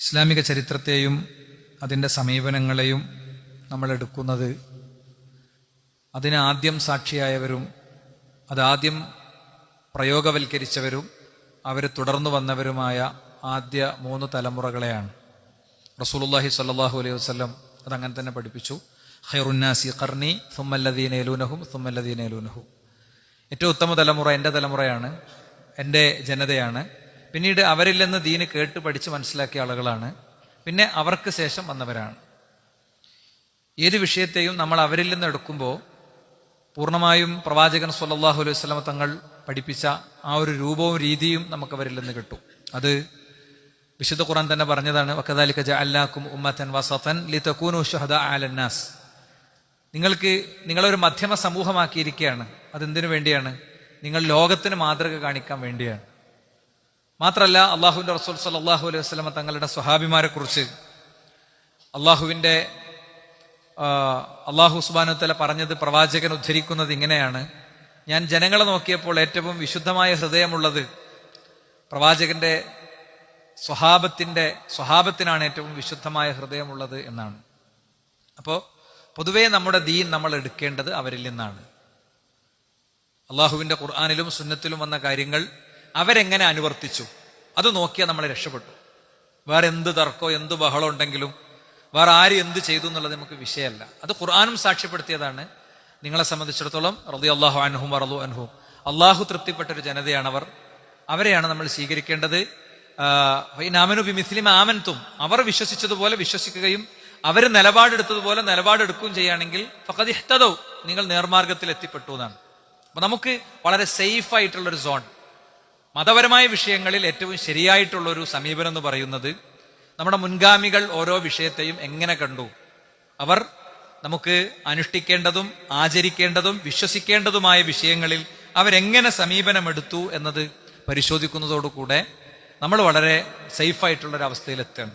ഇസ്ലാമിക ചരിത്രത്തെയും അതിന്റെ സമീപനങ്ങളെയും നമ്മൾ എടുക്കുന്നത് അതിന് ആദ്യം സാക്ഷിയായവരും അതാദ്യം പ്രയോഗവൽക്കരിച്ചവരും അവർ തുടർന്നു വന്നവരുമായ ആദ്യ മൂന്ന് തലമുറകളെയാണ്. റസൂലുല്ലാഹി സ്വല്ലല്ലാഹു അലൈഹി വസല്ലം അതങ്ങനെ തന്നെ പഠിപ്പിച്ചു. ഖൈറുന്നാസി കർണി സുമ്മല്ലദീനേലൂനഹും സുമ്മല്ലദീനേലൂനഹും ഏറ്റവും ഉത്തമ തലമുറ എന്റെ തലമുറയാണ് എന്റെ ജനതയാണ്. പിന്നീട് അവരിൽ നിന്ന് ദീന് കേട്ട് പഠിച്ച് മനസ്സിലാക്കിയ ആളുകളാണ്. പിന്നെ അവർക്ക് ശേഷം വന്നവരാണ്. ഏത് വിഷയത്തെയും നമ്മൾ അവരിൽ നിന്ന് എടുക്കുമ്പോൾ പൂർണമായും പ്രവാചകൻ സുല്ലാഹു അലൈഹി സ്വലമ തങ്ങൾ പഠിപ്പിച്ച ആ ഒരു രൂപവും രീതിയും നമുക്ക് അവരിൽ നിന്ന് കിട്ടും. അത് വിശുദ്ധ ഖുറാൻ തന്നെ പറഞ്ഞതാണ് വക്കദാലിക ജഅൽനാകും ഉമ്മത്തൻ വസതൻ ലിതകൂനു ഷഹദ അലന്നാസ് നിങ്ങൾക്ക് നിങ്ങളൊരു മധ്യമ സമൂഹമാക്കിയിരിക്കുകയാണ് അതെന്തിനു വേണ്ടിയാണ്? നിങ്ങൾ ലോകത്തിന് മാതൃക കാണിക്കാൻ വേണ്ടിയാണ്. മാത്രമല്ല അള്ളാഹുവിന്റെ റസൂൽ സല്ലല്ലാഹു അലൈഹി വസ്ലമ തങ്ങളുടെ സ്വഹാബിമാരെ കുറിച്ച് അള്ളാഹുവിന്റെ ആ, അള്ളാഹു സുബാനുത്തല പറഞ്ഞത് പ്രവാചകൻ ഉദ്ധരിക്കുന്നത് ഇങ്ങനെയാണ്. ഞാൻ ജനങ്ങളെ നോക്കിയപ്പോൾ ഏറ്റവും വിശുദ്ധമായ ഹൃദയമുള്ളത് പ്രവാചകന്റെ സ്വഹാബത്തിന്റെ സ്വഹാബത്തിനാണ് ഏറ്റവും വിശുദ്ധമായ ഹൃദയമുള്ളത് എന്നാണ്. അപ്പോൾ പൊതുവേ നമ്മുടെ ദീൻ നമ്മൾ എടുക്കേണ്ടത് അവരിൽ നിന്നാണ്. അള്ളാഹുവിന്റെ ഖുർആാനിലും സുന്നത്തിലും വന്ന കാര്യങ്ങൾ അവരെങ്ങനെ അനുവർത്തിച്ചു? അത് നോക്കിയാൽ നമ്മളെ രക്ഷപ്പെട്ടു. വേറെ എന്ത് തർക്കോ എന്ത് ബഹളം ഉണ്ടെങ്കിലും വേറെ ആര് എന്ത് ചെയ്തു എന്നുള്ളത് നമുക്ക് വിഷയമല്ല. അത് ഖുർആാനും സാക്ഷ്യപ്പെടുത്തിയതാണ്. നിങ്ങളെ സംബന്ധിച്ചിടത്തോളം റതി അള്ളാഹു അൻഹും റലു അൻഹും. അള്ളാഹു തൃപ്തിപ്പെട്ട ഒരു ജനതയാണ് അവർ അവരെയാണ് നമ്മൾ സ്വീകരിക്കേണ്ടത്. നാമനു ബിമിസ്ലിം ആമൻതും. അവർ വിശ്വസിച്ചതുപോലെ വിശ്വസിക്കുകയും അവർ നിലപാടെടുത്തതുപോലെ നിലപാടെടുക്കുകയും ചെയ്യുകയാണെങ്കിൽ ഇഹ്തദൗ നിങ്ങൾ നേർമാർഗത്തിൽ എത്തിപ്പെട്ടു എന്നാണ്. അപ്പൊ നമുക്ക് വളരെ സേഫ് ആയിട്ടുള്ള ഒരു സോൺ. മതപരമായ വിഷയങ്ങളിൽ ഏറ്റവും ശരിയായിട്ടുള്ള ഒരു സമീപനം എന്ന് പറയുന്നത് നമ്മുടെ മുൻഗാമികൾ ഓരോ വിഷയത്തെയും എങ്ങനെ കണ്ടു? അവർ നമുക്ക് അനുഷ്ഠിക്കേണ്ടതും ആചരിക്കേണ്ടതും വിശ്വസിക്കേണ്ടതുമായ വിഷയങ്ങളിൽ അവരെങ്ങനെ സമീപനമെടുത്തു എന്നത് പരിശോധിക്കുന്നതോടുകൂടെ നമ്മൾ വളരെ സേഫായിട്ടുള്ളൊരവസ്ഥയിലെത്തണം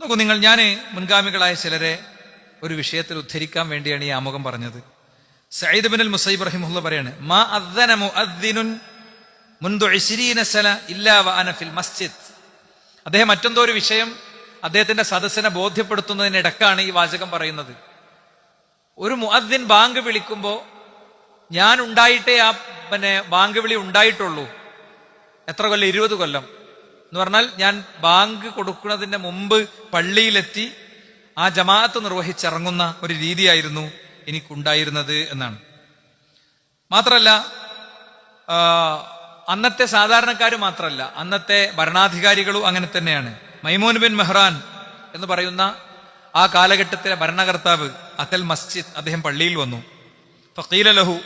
നോക്കൂ നിങ്ങൾ ഞാൻ മുൻഗാമികളായ ചിലരെ ഒരു വിഷയത്തിൽ ഉദ്ധരിക്കാൻ വേണ്ടിയാണ് ഈ ആമുഖം പറഞ്ഞത്. സയ്യിദ് ബിൻ അൽ മുസൈബ് റഹിമുള്ള പറയാണ് മാ അദ്ദന മുഅദ്ദിനുൻ മുൻദു ഇശ്രീന സന ഇല്ലാ വഅന ഫിൽ മസ്ജിദ്. അദ്ദേഹം മറ്റെന്തോ ഒരു വിഷയം അദ്ദേഹത്തിന്റെ സദസ്സിനെ ബോധ്യപ്പെടുത്തുന്നതിനിടക്കാണ് ഈ വാചകം പറയുന്നത്. ഒരു മുഅദ്ദിൻ ബാങ്ക് വിളിക്കുമ്പോൾ ഞാൻ ഉണ്ടായിട്ടേ ആ പിന്നെ ബാങ്ക് വിളി ഉണ്ടായിട്ടുള്ളൂ. എത്ര കൊല്ലം? ഇരുപത് കൊല്ലം. എന്ന് പറഞ്ഞാൽ ഞാൻ ബാങ്ക് കൊടുക്കുന്നതിന് മുമ്പ് പള്ളിയിലെത്തി ആ ജമാഅത്ത് നിർവഹിച്ചിറങ്ങുന്ന ഒരു രീതിയായിരുന്നു എനിക്കുണ്ടായിരുന്നത് എന്നാണ്. മാത്രല്ല ആ, അന്നത്തെ സാധാരണക്കാർ മാത്രമല്ല അന്നത്തെ ഭരണാധികാരികളും അങ്ങനെ തന്നെയാണ്. മൈമൂൻ ബിൻ മെഹ്റാൻ എന്ന് പറയുന്ന ആ കാലഘട്ടത്തിലെ ഭരണകർത്താവ് അതൽ മസ്ജിദ് അദ്ദേഹം പള്ളിയിൽ വന്നു. ഫക്കീല ലഹു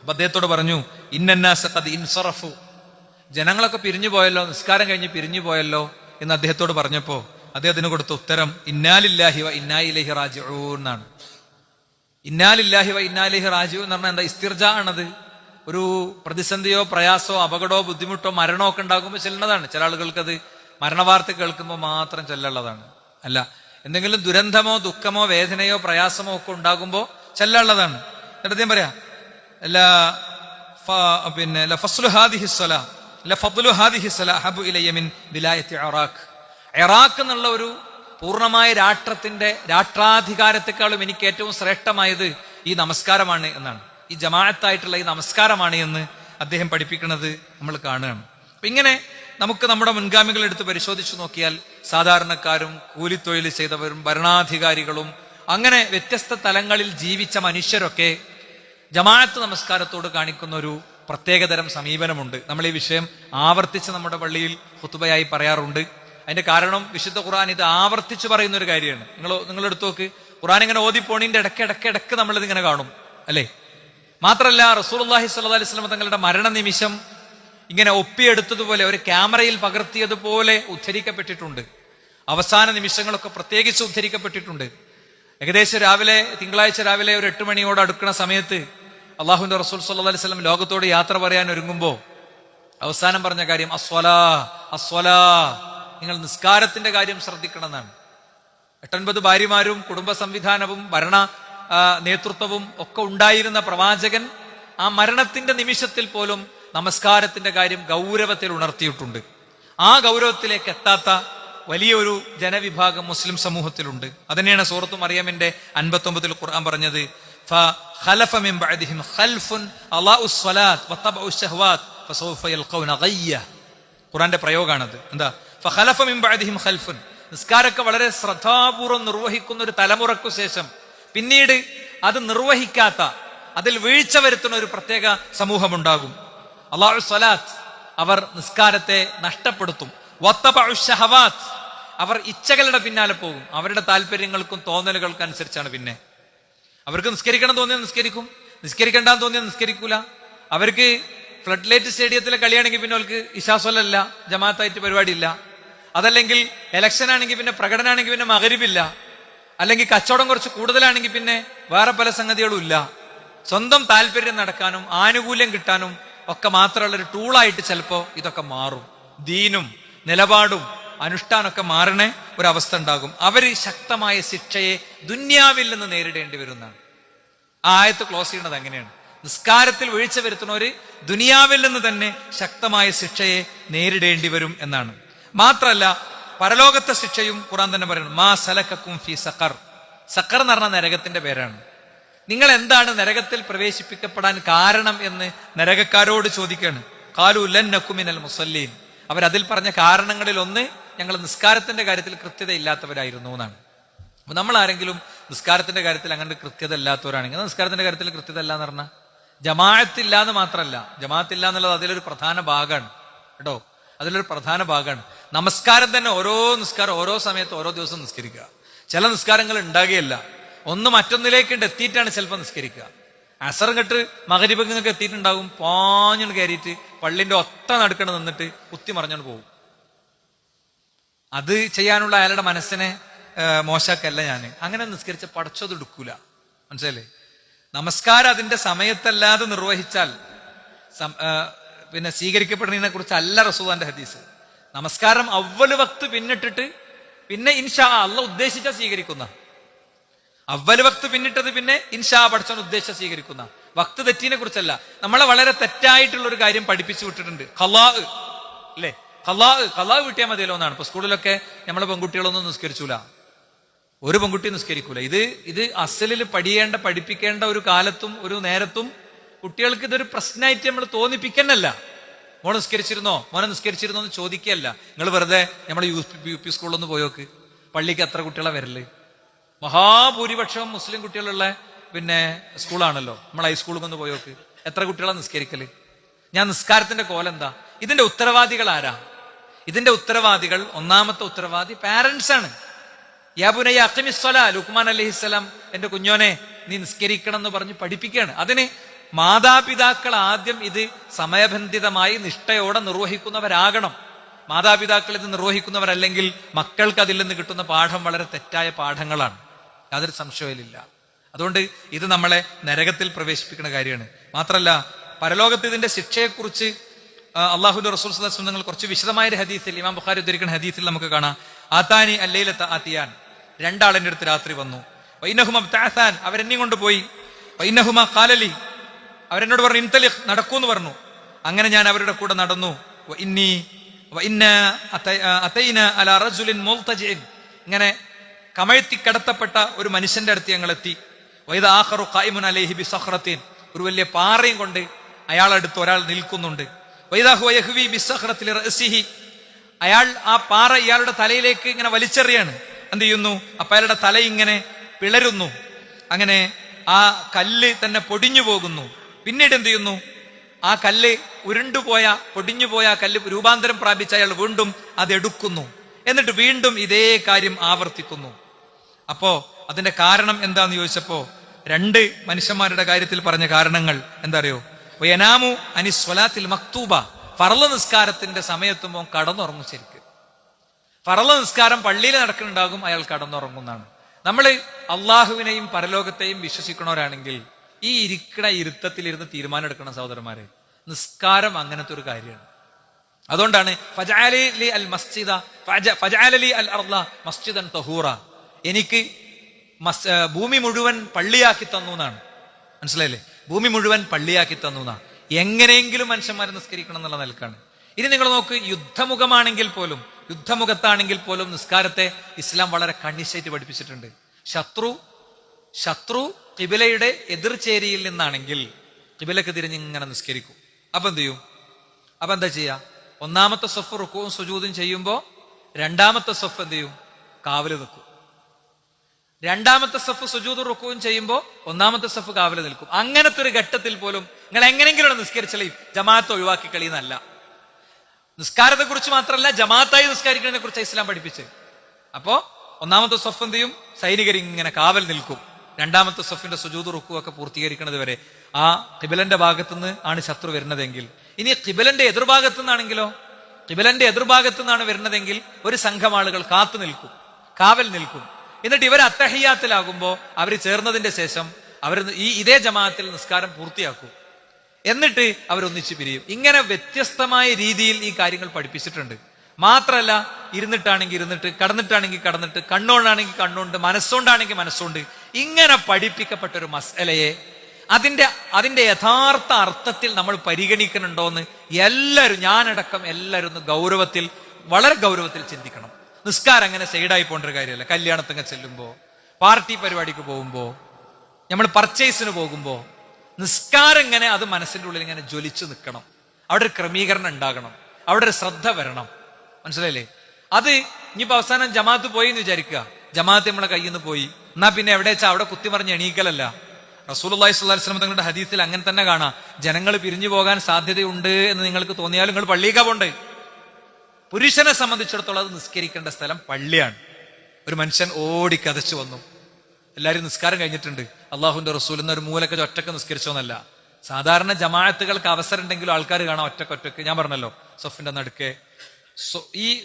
അപ്പൊ അദ്ദേഹത്തോട് പറഞ്ഞു ഇന്നന്നാസ ഖദ് ഇൻസറഫു. ജനങ്ങളൊക്കെ പിരിഞ്ഞു പോയല്ലോ നിസ്കാരം കഴിഞ്ഞ് പിരിഞ്ഞു പോയല്ലോ എന്ന് അദ്ദേഹത്തോട് പറഞ്ഞപ്പോ അദ്ദേഹത്തിന് കൊടുത്ത ഉത്തരം ഇന്നാലില്ലാഹി വ ഇന്നായിലഹി റാജു എന്നാണ്. ഇന്നാലില്ലാഹി വ ഇന്നാലിഹി റാജു എന്ന് പറഞ്ഞാൽ എന്താ? ഇസ്തിർജ ആണത്. ഒരു പ്രതിസന്ധിയോ പ്രയാസോ അപകടമോ ബുദ്ധിമുട്ടോ മരണമോ ഒക്കെ ഉണ്ടാകുമ്പോൾ ചെല്ലുന്നതാണ്. ചില ആളുകൾക്ക് അത് മരണവാർത്ത കേൾക്കുമ്പോൾ മാത്രം ചെല്ലുള്ളതാണ്. അല്ല എന്തെങ്കിലും ദുരന്തമോ ദുഃഖമോ വേദനയോ പ്രയാസമോ ഒക്കെ ഉണ്ടാകുമ്പോൾ ചെല്ലുള്ളതാണ്. എന്നിട്ട് ഞാൻ പറയാ അല്ല ഫ- പിന്നെ ഇറാഖ് എന്നുള്ള ഒരു പൂർണമായ രാഷ്ട്രത്തിന്റെ രാഷ്ട്രാധികാരത്തെക്കാളും എനിക്ക് ഏറ്റവും ശ്രേഷ്ഠമായത് ഈ നമസ്കാരമാണ് എന്നാണ്. ഈ ജമാഅത്തായിട്ടുള്ള ഈ നമസ്കാരമാണ് എന്ന് അദ്ദേഹം പഠിപ്പിക്കുന്നത് നമ്മൾ കാണുകയാണ്. അപ്പൊ ഇങ്ങനെ നമുക്ക് നമ്മുടെ മുൻഗാമികൾ എടുത്ത് പരിശോധിച്ചു നോക്കിയാൽ സാധാരണക്കാരും കൂലിത്തൊഴിൽ ചെയ്തവരും ഭരണാധികാരികളും അങ്ങനെ വ്യത്യസ്ത തലങ്ങളിൽ ജീവിച്ച മനുഷ്യരൊക്കെ ജമാഅത്ത് നമസ്കാരത്തോട് കാണിക്കുന്ന ഒരു പ്രത്യേകതരം സമീപനമുണ്ട്. നമ്മൾ ഈ വിഷയം ആവർത്തിച്ച് നമ്മുടെ പള്ളിയിൽ ഹുത്തുബയായി പറയാറുണ്ട്. അതിന്റെ കാരണം വിശുദ്ധ ഖുർആൻ ഇത് ആവർത്തിച്ച് പറയുന്ന ഒരു കാര്യമാണ്. നിങ്ങൾ എടുത്തു നോക്ക്. ഖുർആൻ ഇങ്ങനെ ഓതിപ്പോണിന്റെ ഇടയ്ക്ക് ഇടയ്ക്ക് ഇടയ്ക്ക് നമ്മളിത് ഇങ്ങനെ കാണും. അല്ലേ? മാത്രമല്ല റസൂൽഹി സ്വല്ലാ സ്വലം തങ്ങളുടെ മരണനിമിഷം ഇങ്ങനെ ഒപ്പിയെടുത്തതുപോലെ ഒരു ക്യാമറയിൽ പകർത്തിയതുപോലെ ഉദ്ധരിക്കപ്പെട്ടിട്ടുണ്ട്. അവസാന നിമിഷങ്ങളൊക്കെ പ്രത്യേകിച്ച് ഉദ്ധരിക്കപ്പെട്ടിട്ടുണ്ട്. ഏകദേശം രാവിലെ തിങ്കളാഴ്ച രാവിലെ ഒരു എട്ട് മണിയോട് അടുക്കുന്ന സമയത്ത് അള്ളാഹുന്റെ റസൂൽ സല്ലാ അലൈഹി സ്വലം ലോകത്തോട് യാത്ര പറയാൻ ഒരുങ്ങുമ്പോൾ അവസാനം പറഞ്ഞ കാര്യം അസ്വലാ അസ്വലാ നിങ്ങൾ നിസ്കാരത്തിന്റെ കാര്യം ശ്രദ്ധിക്കണമെന്നാണ്. എട്ടൊൻപത് ഭാര്യമാരും കുടുംബ സംവിധാനവും ഭരണ നേതൃത്വവും ഒക്കെ ഉണ്ടായിരുന്ന പ്രവാചകൻ ആ മരണത്തിന്റെ നിമിഷത്തിൽ പോലും നമസ്കാരത്തിന്റെ കാര്യം ഗൗരവത്തിൽ ഉണർത്തിയിട്ടുണ്ട്. ആ ഗൗരവത്തിലേക്ക് എത്താത്ത വലിയൊരു ജനവിഭാഗം മുസ്ലിം സമൂഹത്തിലുണ്ട്. അതിനെയാണ് മറിയമ്മിന്റെ അൻപത്തി ഒമ്പതിൽ ഖുർആൻ പറഞ്ഞത് ഖുറാന്റെ പ്രയോഗമാണത് എന്താ? നിസ്കാരൊക്കെ വളരെ ശ്രദ്ധാപൂർവം നിർവഹിക്കുന്ന ഒരു തലമുറക്കു ശേഷം പിന്നീട് അത് നിർവഹിക്കാത്ത അതിൽ വീഴ്ച വരുത്തുന്ന ഒരു പ്രത്യേക സമൂഹമുണ്ടാകും. അള്ളാഹു സ്വലാത്ത് അവർ നിസ്കാരത്തെ നഷ്ടപ്പെടുത്തും. ഷഹവാത്ത് അവർ ഇച്ഛകളുടെ പിന്നാലെ പോകും. അവരുടെ താല്പര്യങ്ങൾക്കും തോന്നലുകൾക്കും അനുസരിച്ചാണ് പിന്നെ. അവർക്ക് നിസ്കരിക്കണം തോന്നിയാൽ നിസ്കരിക്കും നിസ്കരിക്കണ്ടെന്ന് തോന്നിയാൽ നിസ്കരിക്കൂല. അവർക്ക് ഫ്ലഡ് ലൈറ്റ് സ്റ്റേഡിയത്തിലെ കളിയാണെങ്കിൽ പിന്നെ അവർക്ക് ഇഷാസ്വലല്ല ജമാഅത്തായിട്ട് പരിപാടിയില്ല. അതല്ലെങ്കിൽ ഇലക്ഷൻ ആണെങ്കിൽ പിന്നെ പ്രകടനാണെങ്കിൽ പിന്നെ മകരിവില്ല അല്ലെങ്കിൽ കച്ചവടം കുറച്ച് കൂടുതലാണെങ്കിൽ പിന്നെ വേറെ പല സംഗതികളും ഇല്ല സ്വന്തം താല്പര്യം നടക്കാനും ആനുകൂല്യം കിട്ടാനും ഒക്കെ മാത്രമുള്ള ഒരു ടൂളായിട്ട് ചിലപ്പോൾ ഇതൊക്കെ മാറും. ദീനും നിലപാടും അനുഷ്ഠാനമൊക്കെ മാറണേ ഒരവസ്ഥ ഉണ്ടാകും. അവർ ശക്തമായ ശിക്ഷയെ ദുന്യാവിൽ നിന്ന് നേരിടേണ്ടി വരുന്നതാണ്. ആ ആയത്ത് ക്ലോസ് ചെയ്യുന്നത് അങ്ങനെയാണ്. നിസ്കാരത്തിൽ വീഴ്ച വരുത്തുന്നവര് ദുനിയാവിൽ നിന്ന് തന്നെ ശക്തമായ ശിക്ഷയെ നേരിടേണ്ടി വരും എന്നാണ്. മാത്രല്ല പരലോകത്തെ ശിക്ഷയും ഖുറാൻ തന്നെ പറയുന്നു. മാ സലക്കും ഫി സക്കർ സക്കർ എന്ന് പറഞ്ഞ നരകത്തിന്റെ പേരാണ്. നിങ്ങൾ എന്താണ് നരകത്തിൽ പ്രവേശിപ്പിക്കപ്പെടാൻ കാരണം എന്ന് നരകക്കാരോട് ചോദിക്കുകയാണ്. കാലു ലൻ നക്കുമിനൽ മുസല്ലീൻ. അവരതിൽ പറഞ്ഞ കാരണങ്ങളിൽ ഒന്ന് ഞങ്ങൾ നിസ്കാരത്തിന്റെ കാര്യത്തിൽ കൃത്യത ഇല്ലാത്തവരായിരുന്നു എന്നാണ്. അപ്പൊ നമ്മൾ ആരെങ്കിലും നിസ്കാരത്തിന്റെ കാര്യത്തിൽ അങ്ങനെ കൃത്യത ഇല്ലാത്തവരാണെങ്കിൽ നിസ്കാരത്തിന്റെ കാര്യത്തിൽ കൃത്യത അല്ല എന്ന് പറഞ്ഞാൽ ജമാഅത്തില്ല എന്ന് മാത്രമല്ല. ജമാഅത്തില്ല എന്നുള്ളത് അതിലൊരു പ്രധാന ഭാഗമാണ്. കേട്ടോ? അതിലൊരു പ്രധാന ഭാഗമാണ്. നമസ്കാരം തന്നെ ഓരോ നിസ്കാരം ഓരോ സമയത്ത് ഓരോ ദിവസം നിസ്കരിക്കുക. ചില നിസ്കാരങ്ങൾ ഉണ്ടാകുകയില്ല. ഒന്ന് മറ്റൊന്നിലേക്ക് എത്തിയിട്ടാണ് ചിലപ്പോൾ നിസ്കരിക്കുക. അസറും കെട്ട് മകരിപങ്ങൾക്ക് എത്തിയിട്ടുണ്ടാകും. പാഞ്ഞു കയറിയിട്ട് പള്ളിന്റെ ഒത്ത നടുക്കണ നിന്നിട്ട് കുത്തി മറിഞ്ഞോണ്ട് പോകും. അത് ചെയ്യാനുള്ള അയാളുടെ മനസ്സിനെ മോശാക്കല്ല ഞാൻ അങ്ങനെ നിസ്കരിച്ച പടച്ചത് എടുക്കൂല. മനസ്സിലല്ലേ നമസ്കാരം അതിന്റെ സമയത്തല്ലാതെ നിർവഹിച്ചാൽ പിന്നെ സ്വീകരിക്കപ്പെടുന്നതിനെ കുറിച്ച് അല്ല റസൂദാന്റെ ഹദീസ്. നമസ്കാരം അവൽ വക്ത് പിന്നിട്ടിട്ട് പിന്നെ ഇൻഷാ അല്ല ഉദ്ദേശിച്ച സ്വീകരിക്കുന്ന. അവൽ വക്ത് പിന്നിട്ടത് പിന്നെ ഇൻഷാ പഠിച്ചവൻ ഉദ്ദേശിച്ച സ്വീകരിക്കുന്ന. വക്ത് തെറ്റിനെ കുറിച്ചല്ല. നമ്മളെ വളരെ തെറ്റായിട്ടുള്ള ഒരു കാര്യം പഠിപ്പിച്ചു വിട്ടിട്ടുണ്ട്. ഖലാ അല്ലേ? ഖലാ ഖലാ വിട്ടിയാൽ മതിയല്ലോ എന്നാണ്. ഇപ്പൊ സ്കൂളിലൊക്കെ നമ്മളെ പെൺകുട്ടികളൊന്നും നിസ്കരിച്ചൂല. ഒരു പെൺകുട്ടി നിസ്കരിക്കൂല. ഇത് ഇത് അസലിൽ പഠിയേണ്ട പഠിപ്പിക്കേണ്ട ഒരു കാലത്തും ഒരു നേരത്തും കുട്ടികൾക്ക് ഇതൊരു പ്രശ്നമായിട്ട് നമ്മൾ തോന്നിപ്പിക്കണല്ല മോളെ നിസ്കരിച്ചിരുന്നോ? മോനെ നിസ്കരിച്ചിരുന്നോ എന്ന് ചോദിക്കുകയല്ല. നിങ്ങൾ വെറുതെ നമ്മുടെ യു പി സ്കൂളിലൊന്ന് പോയോക്ക് പള്ളിക്ക് എത്ര കുട്ടികളെ വരൽ? മഹാഭൂരിപക്ഷം മുസ്ലിം കുട്ടികളുള്ള പിന്നെ സ്കൂളാണല്ലോ. നമ്മൾ ഹൈസ്കൂളിൽ ഒന്ന് പോയോക്ക് എത്ര കുട്ടികളെ നിസ്കരിക്കൽ? ഞാൻ നിസ്കാരത്തിന്റെ കോല എന്താ? ഇതിന്റെ ഉത്തരവാദികൾ ആരാ? ഇതിന്റെ ഉത്തരവാദികൾ ഒന്നാമത്തെ ഉത്തരവാദി പാരന്റ്സ് ആണ്. യാബുനയ്യ അഖമിസ്വല ലുക്മാൻ അലഹിസ്സലാം എന്റെ കുഞ്ഞോനെ നീ നിസ്കരിക്കണം എന്ന് പറഞ്ഞ് പഠിപ്പിക്കുകയാണ്. അതിന് മാതാപിതാക്കൾ ആദ്യം ഇത് സമയബന്ധിതമായി നിഷ്ഠയോടെ നിർവഹിക്കുന്നവരാകണം. മാതാപിതാക്കൾ ഇത് നിർവഹിക്കുന്നവരല്ലെങ്കിൽ മക്കൾക്ക് അതിൽ നിന്ന് കിട്ടുന്ന പാഠം വളരെ തെറ്റായ പാഠങ്ങളാണ്. യാതൊരു സംശയമില്ല അതുകൊണ്ട് ഇത് നമ്മളെ നരകത്തിൽ പ്രവേശിപ്പിക്കുന്ന കാര്യമാണ്. മാത്രമല്ല പരലോകത്ത് ഇതിന്റെ ശിക്ഷയെക്കുറിച്ച് അള്ളാഹുന്റെ റസൂൽ വസല്ലം നിങ്ങൾ കുറച്ച് വിശദമായ ഹദീസിൽ ഇമാം ബുഖാരി ഉദ്ധരിക്കുന്ന ഹദീസിൽ നമുക്ക് കാണാം. ആത്താനി അല്ലയിലത്ത ആത്തിയാൻ. രണ്ടാളെന്റെ അടുത്ത് രാത്രി വന്നു. വൈനഹുമ താസാൻ അവരെന്നെയും കൊണ്ടുപോയി. വൈനഹുമ കാലലി അവരെന്നോട് പറഞ്ഞു ഇൻതലിഖ് നടക്കൂ എന്ന് പറഞ്ഞു. അങ്ങനെ ഞാൻ അവരുടെ കൂടെ നടന്നു. ഇന്നി. ഇങ്ങനെ കമഴ്ത്തി കിടത്തപ്പെട്ട ഒരു മനുഷ്യന്റെ അടുത്ത് ഞങ്ങൾ എത്തി വൈദ ആഹറു ഖായിമുൻ അലൈഹി ബി സഹ്റത്തീൻ ഒരു വലിയ പാറയും കൊണ്ട് അയാളടുത്ത് ഒരാൾ നിൽക്കുന്നുണ്ട്. ബി അയാൾ ആ പാറ ഇയാളുടെ തലയിലേക്ക് ഇങ്ങനെ വലിച്ചെറിയാണ്. എന്ത് ചെയ്യുന്നു? അപ്പൊ അയാളുടെ തല ഇങ്ങനെ പിളരുന്നു. അങ്ങനെ ആ കല്ല് തന്നെ പൊടിഞ്ഞു പോകുന്നു. പിന്നീട് എന്ത് ചെയ്യുന്നു? ആ കല്ല് ഉരുണ്ടുപോയ പൊടിഞ്ഞുപോയ പോയ കല്ല് രൂപാന്തരം പ്രാപിച്ച അയാൾ വീണ്ടും അതെടുക്കുന്നു എന്നിട്ട് വീണ്ടും ഇതേ കാര്യം ആവർത്തിക്കുന്നു. അപ്പോ അതിന്റെ കാരണം എന്താന്ന് ചോദിച്ചപ്പോ രണ്ട് മനുഷ്യന്മാരുടെ കാര്യത്തിൽ പറഞ്ഞ കാരണങ്ങൾ എന്താ അറിയോ അനി സ്വലാത്തിൽ മക്തൂബ. ഫറള നിസ്കാരത്തിന്റെ സമയത്തുമ്പോൾ കടന്നുറങ്ങും ശരിക്ക്. ഫറള നിസ്കാരം പള്ളിയിൽ നടക്കുന്നുണ്ടാകും അയാൾ കടന്നുറങ്ങുന്നതാണ്. നമ്മൾ അള്ളാഹുവിനെയും പരലോകത്തെയും വിശ്വസിക്കണവരാണെങ്കിൽ ഈ ഇരിക്കണ ഇരുത്തത്തിലിരുന്ന് തീരുമാനം എടുക്കണം സഹോദരന്മാരെ. നിസ്കാരം അങ്ങനത്തെ ഒരു കാര്യമാണ്. അതുകൊണ്ടാണ് ഫജഅലി ലി അൽ മസ്ജിദ ഫജ- ഫജഅലലി അൽ അർള മസ്ജിദൻ തഹൂറ. എനിക്ക് ഭൂമി മുഴുവൻ പള്ളിയാക്കി തന്നു എന്നാണ്. മനസ്സിലായില്ലേ? ഭൂമി മുഴുവൻ പള്ളിയാക്കി തന്നു എന്നാണ് എങ്ങനെയെങ്കിലും മനുഷ്യന്മാരെ നിസ്കരിക്കണം എന്നുള്ള നിലക്കാണ്. ഇനി നിങ്ങൾ നോക്ക് യുദ്ധമുഖമാണെങ്കിൽ പോലും യുദ്ധമുഖത്താണെങ്കിൽ പോലും നിസ്കാരത്തെ ഇസ്ലാം വളരെ കണ്ണിശായിട്ട് പഠിപ്പിച്ചിട്ടുണ്ട്. ശത്രു ശത്രു കിബിലയുടെ എതിർചേരിയിൽ നിന്നാണെങ്കിൽ കിബിലക്ക് തിരിഞ്ഞ് ഇങ്ങനെ നിസ്കരിക്കും. അപ്പൊ എന്ത് ചെയ്യും? അപ്പൊ എന്താ ചെയ്യാ? ഒന്നാമത്തെ സ്വഫ് റുക്കവും സുജൂതും ചെയ്യുമ്പോൾ രണ്ടാമത്തെ സ്വഫ് എന്ത് ചെയ്യും? കാവൽ നിൽക്കും. രണ്ടാമത്തെ സഫ് സുജൂതും റുക്കുവും ചെയ്യുമ്പോൾ ഒന്നാമത്തെ സഫ് കാവൽ നിൽക്കും. അങ്ങനത്തെ ഒരു ഘട്ടത്തിൽ പോലും നിങ്ങൾ എങ്ങനെങ്കിലും നിസ്കരിച്ചാലേ ജമാഅത്ത് ഒഴിവാക്കി കളിയുന്നല്ല. നിസ്കാരത്തെ കുറിച്ച് മാത്രമല്ല ജമാഅത്തായി നിസ്കരിക്കുന്നതിനെ കുറിച്ച് ഇസ്ലാം പഠിപ്പിച്ച് അപ്പോ ഒന്നാമത്തെ സഫ് എന്ത് ചെയ്യും? സൈനികർ ഇങ്ങനെ കാവൽ നിൽക്കും. രണ്ടാമത്തെ സഫിന്റെ സുജൂത് റുക്കു ഒക്കെ പൂർത്തീകരിക്കുന്നത് വരെ ആ കിബിലന്റെ ഭാഗത്തുനിന്ന് ആണ് ശത്രു വരുന്നതെങ്കിൽ. ഇനി കിബിലന്റെ എതിർഭാഗത്തു നിന്നാണെങ്കിലോ കിബിലന്റെ എതിർഭാഗത്തു നിന്നാണ് വരുന്നതെങ്കിൽ ഒരു സംഘം ആളുകൾ കാത്തു നിൽക്കും കാവൽ നിൽക്കും. എന്നിട്ട് ഇവർ അത്തഹയ്യാത്തിലാകുമ്പോൾ അവർ ചേർന്നതിന്റെ ശേഷം അവർ ഈ ഇതേ ജമാഅത്തിൽ നിസ്കാരം പൂർത്തിയാക്കും. എന്നിട്ട് അവരൊന്നിച്ച് പിരിയും. ഇങ്ങനെ വ്യത്യസ്തമായ രീതിയിൽ ഈ കാര്യങ്ങൾ പഠിപ്പിച്ചിട്ടുണ്ട്. മാത്രമല്ല ഇരുന്നിട്ടാണെങ്കിൽ ഇരുന്നിട്ട് കടന്നിട്ടാണെങ്കിൽ കടന്നിട്ട് കണ്ണോണ്ടാണെങ്കിൽ കണ്ണുണ്ട് മനസ്സുകൊണ്ടാണെങ്കിൽ മനസ്സുകൊണ്ട് ഇങ്ങനെ പഠിപ്പിക്കപ്പെട്ട ഒരു മസലയെ അതിന്റെ അതിന്റെ യഥാർത്ഥ അർത്ഥത്തിൽ നമ്മൾ പരിഗണിക്കുന്നുണ്ടോന്ന് എല്ലാവരും ഞാനടക്കം എല്ലാവരും ഒന്ന് ഗൗരവത്തിൽ വളരെ ഗൗരവത്തിൽ ചിന്തിക്കണം. നിസ്കാരം അങ്ങനെ സൈഡായി പോകേണ്ട ഒരു കാര്യമല്ല. കല്യാണത്തിങ്ങ ചെല്ലുമ്പോൾ പാർട്ടി പരിപാടിക്ക് പോകുമ്പോൾ നമ്മൾ പർച്ചേസിന് പോകുമ്പോൾ നിസ്കാരം ഇങ്ങനെ അത് മനസ്സിന്റെ ഉള്ളിൽ ഇങ്ങനെ ജ്വലിച്ചു നിൽക്കണം. അവിടെ ഒരു ക്രമീകരണം ഉണ്ടാകണം. അവിടെ ഒരു ശ്രദ്ധ വരണം. മനസ്സിലായില്ലേ? അത് ഇനിയിപ്പോൾ അവസാനം ജമാഅത്ത് പോയി എന്ന് വിചാരിക്കുക. ജമാഅത്ത് നമ്മളെ കയ്യിൽ നിന്ന് പോയി. എന്നാ പിന്നെ എവിടെ വെച്ചാൽ അവിടെ കുത്തിമറിഞ്ഞ് എണീക്കലല്ല. അലൈഹി വസല്ലം തങ്ങളുടെ ഹദീസിൽ അങ്ങനെ തന്നെ കാണാം. ജനങ്ങൾ പിരിഞ്ഞു പോകാൻ സാധ്യതയുണ്ട് എന്ന് നിങ്ങൾക്ക് തോന്നിയാലും നിങ്ങൾ പള്ളിയിൽ പോണ്ട്? പുരുഷനെ സംബന്ധിച്ചിടത്തോളം അത് നിസ്കരിക്കേണ്ട സ്ഥലം പള്ളിയാണ്. ഒരു മനുഷ്യൻ ഓടി കതച്ചു വന്നു. എല്ലാവരും നിസ്കാരം കഴിഞ്ഞിട്ടുണ്ട്. അള്ളാഹുന്റെ റസൂൽ എന്ന ഒരു മൂലക്ക് ഒറ്റയ്ക്ക് നിസ്കരിച്ചോന്നല്ല സാധാരണ ജമാഅത്തുകൾക്ക് അവസരം ഉണ്ടെങ്കിലും ആൾക്കാർ കാണാം ഒറ്റയ്ക്ക് ഒറ്റയ്ക്ക്. ഞാൻ പറഞ്ഞല്ലോ സൊഫിന്റെ നടുക്കെ. ഈ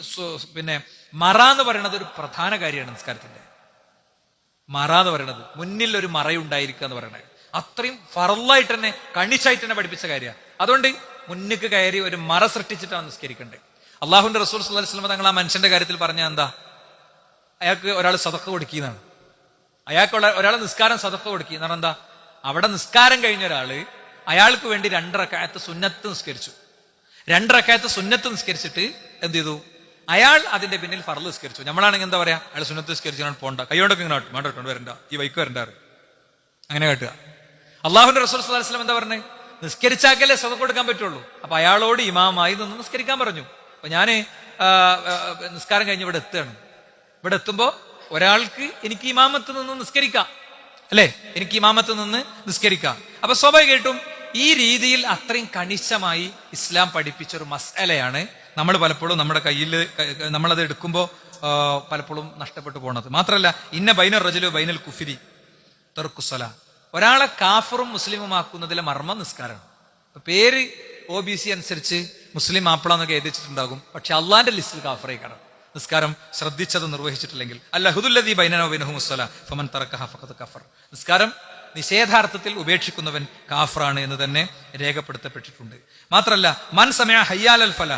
പിന്നെ മറ എന്ന് പറയുന്നത് ഒരു പ്രധാന കാര്യമാണ് നിസ്കാരത്തിന്റെ. മറ എന്ന് പറയണത്. മുന്നിൽ ഒരു മറയുണ്ടായിരിക്കുക എന്ന് പറയണത്. അത്രയും ഫറല്ലായിട്ട് തന്നെ കണിച്ചായിട്ട് തന്നെ പഠിപ്പിച്ച കാര്യമാണ്. അതുകൊണ്ട് മുന്നിക്ക് കയറി ഒരു മറ സൃഷ്ടിച്ചിട്ടാണ് നിസ്കരിക്കേണ്ടത്. അള്ളാഹുന്റെ റസൂൽ വസല്ലം തങ്ങൾ ആ മനുഷ്യന്റെ കാര്യത്തിൽ പറഞ്ഞ എന്താ? അയാൾക്ക് ഒരാൾ സതക്ക കൊടുക്കുന്നതാണ് അയാൾക്ക് ഒരാൾ നിസ്കാരം സതക്ക കൊടുക്കുന്ന എന്താ? അവിടെ നിസ്കാരം കഴിഞ്ഞ ഒരാൾ അയാൾക്ക് വേണ്ടി രണ്ടറക്കായത്ത് സുന്നത്ത് നിസ്കരിച്ചു. രണ്ടറക്കായത്ത് സുന്നത്ത് നിസ്കരിച്ചിട്ട് എന്ത് ചെയ്തു? അയാൾ അതിന്റെ പിന്നിൽ ഫറൽ നിസ്കരിച്ചു. നമ്മളാണെങ്കിൽ എന്താ പറയാ? അയാൾ സുന്നത്ത് നിസ്കരിച്ചു പോണ്ട. കൈയോടൊക്കെ ഇങ്ങനെ ആട്ടും വരണ്ട. ഈ വൈക്ക് വരണ്ടാറ് അങ്ങനെ കേട്ടുക. അള്ളാഹുന്റെ റസൂൽ വസല്ലം എന്താ പറഞ്ഞേ? നിസ്കരിച്ചാക്കല്ലേ സ്വതം കൊടുക്കാൻ പറ്റുള്ളൂ. അപ്പൊ അയാളോട് ഇമാമായി നിന്ന് നിസ്കരിക്കാൻ പറഞ്ഞു. അപ്പൊ ആ, നിസ്കാരം കഴിഞ്ഞ് ഇവിടെ എത്തുകയാണ്. ഇവിടെ എത്തുമ്പോ ഒരാൾക്ക് എനിക്ക് ഇമാമത്ത് നിന്ന് നിസ്കരിക്കാം. അല്ലേ? എനിക്ക് ഇമാമത്ത് നിന്ന് നിസ്കരിക്കാം. അപ്പൊ സ്വാഭാവികമായിട്ടും ഈ രീതിയിൽ അത്രയും കണിശമായി ഇസ്ലാം പഠിപ്പിച്ച ഒരു മസലയാണ് നമ്മൾ പലപ്പോഴും നമ്മുടെ കയ്യിൽ നമ്മളത് എടുക്കുമ്പോൾ പലപ്പോഴും നഷ്ടപ്പെട്ടു പോണത്. മാത്രമല്ല ഇന്ന ബൈനൽ റജലു ബൈനൽ കുഫിരി തെറുക്കുസല ഒരാളെ കാഫറും മുസ്ലിമുമാക്കുന്നതിലെ മർമ്മ നിസ്കാരമാണ് പേര് ഒ ബി സി അനുസരിച്ച് മുസ്ലിം ആപ്പിള എന്നൊക്കെ എഴുതിച്ചിട്ടുണ്ടാകും. പക്ഷെ അള്ളാന്റെ ലിസ്റ്റിൽ കാഫറേ കാണും നിസ്കാരം ശ്രദ്ധിച്ചത് നിർവഹിച്ചിട്ടില്ലെങ്കിൽ. അല്ല ഹുദുല്ലദീ ബൈനോ ബൈനഹു മുസ്സല ഫമൻ തറക്കഹ ഫഖദ് കഫർ. നിസ്കാരം നിഷേധാർത്ഥത്തിൽ ഉപേക്ഷിക്കുന്നവൻ കാഫറാണ് എന്ന് തന്നെ രേഖപ്പെടുത്തപ്പെട്ടിട്ടുണ്ട്. മാത്രല്ല മൻ സമയ ഹയ്യാൽ അൽ ഫല.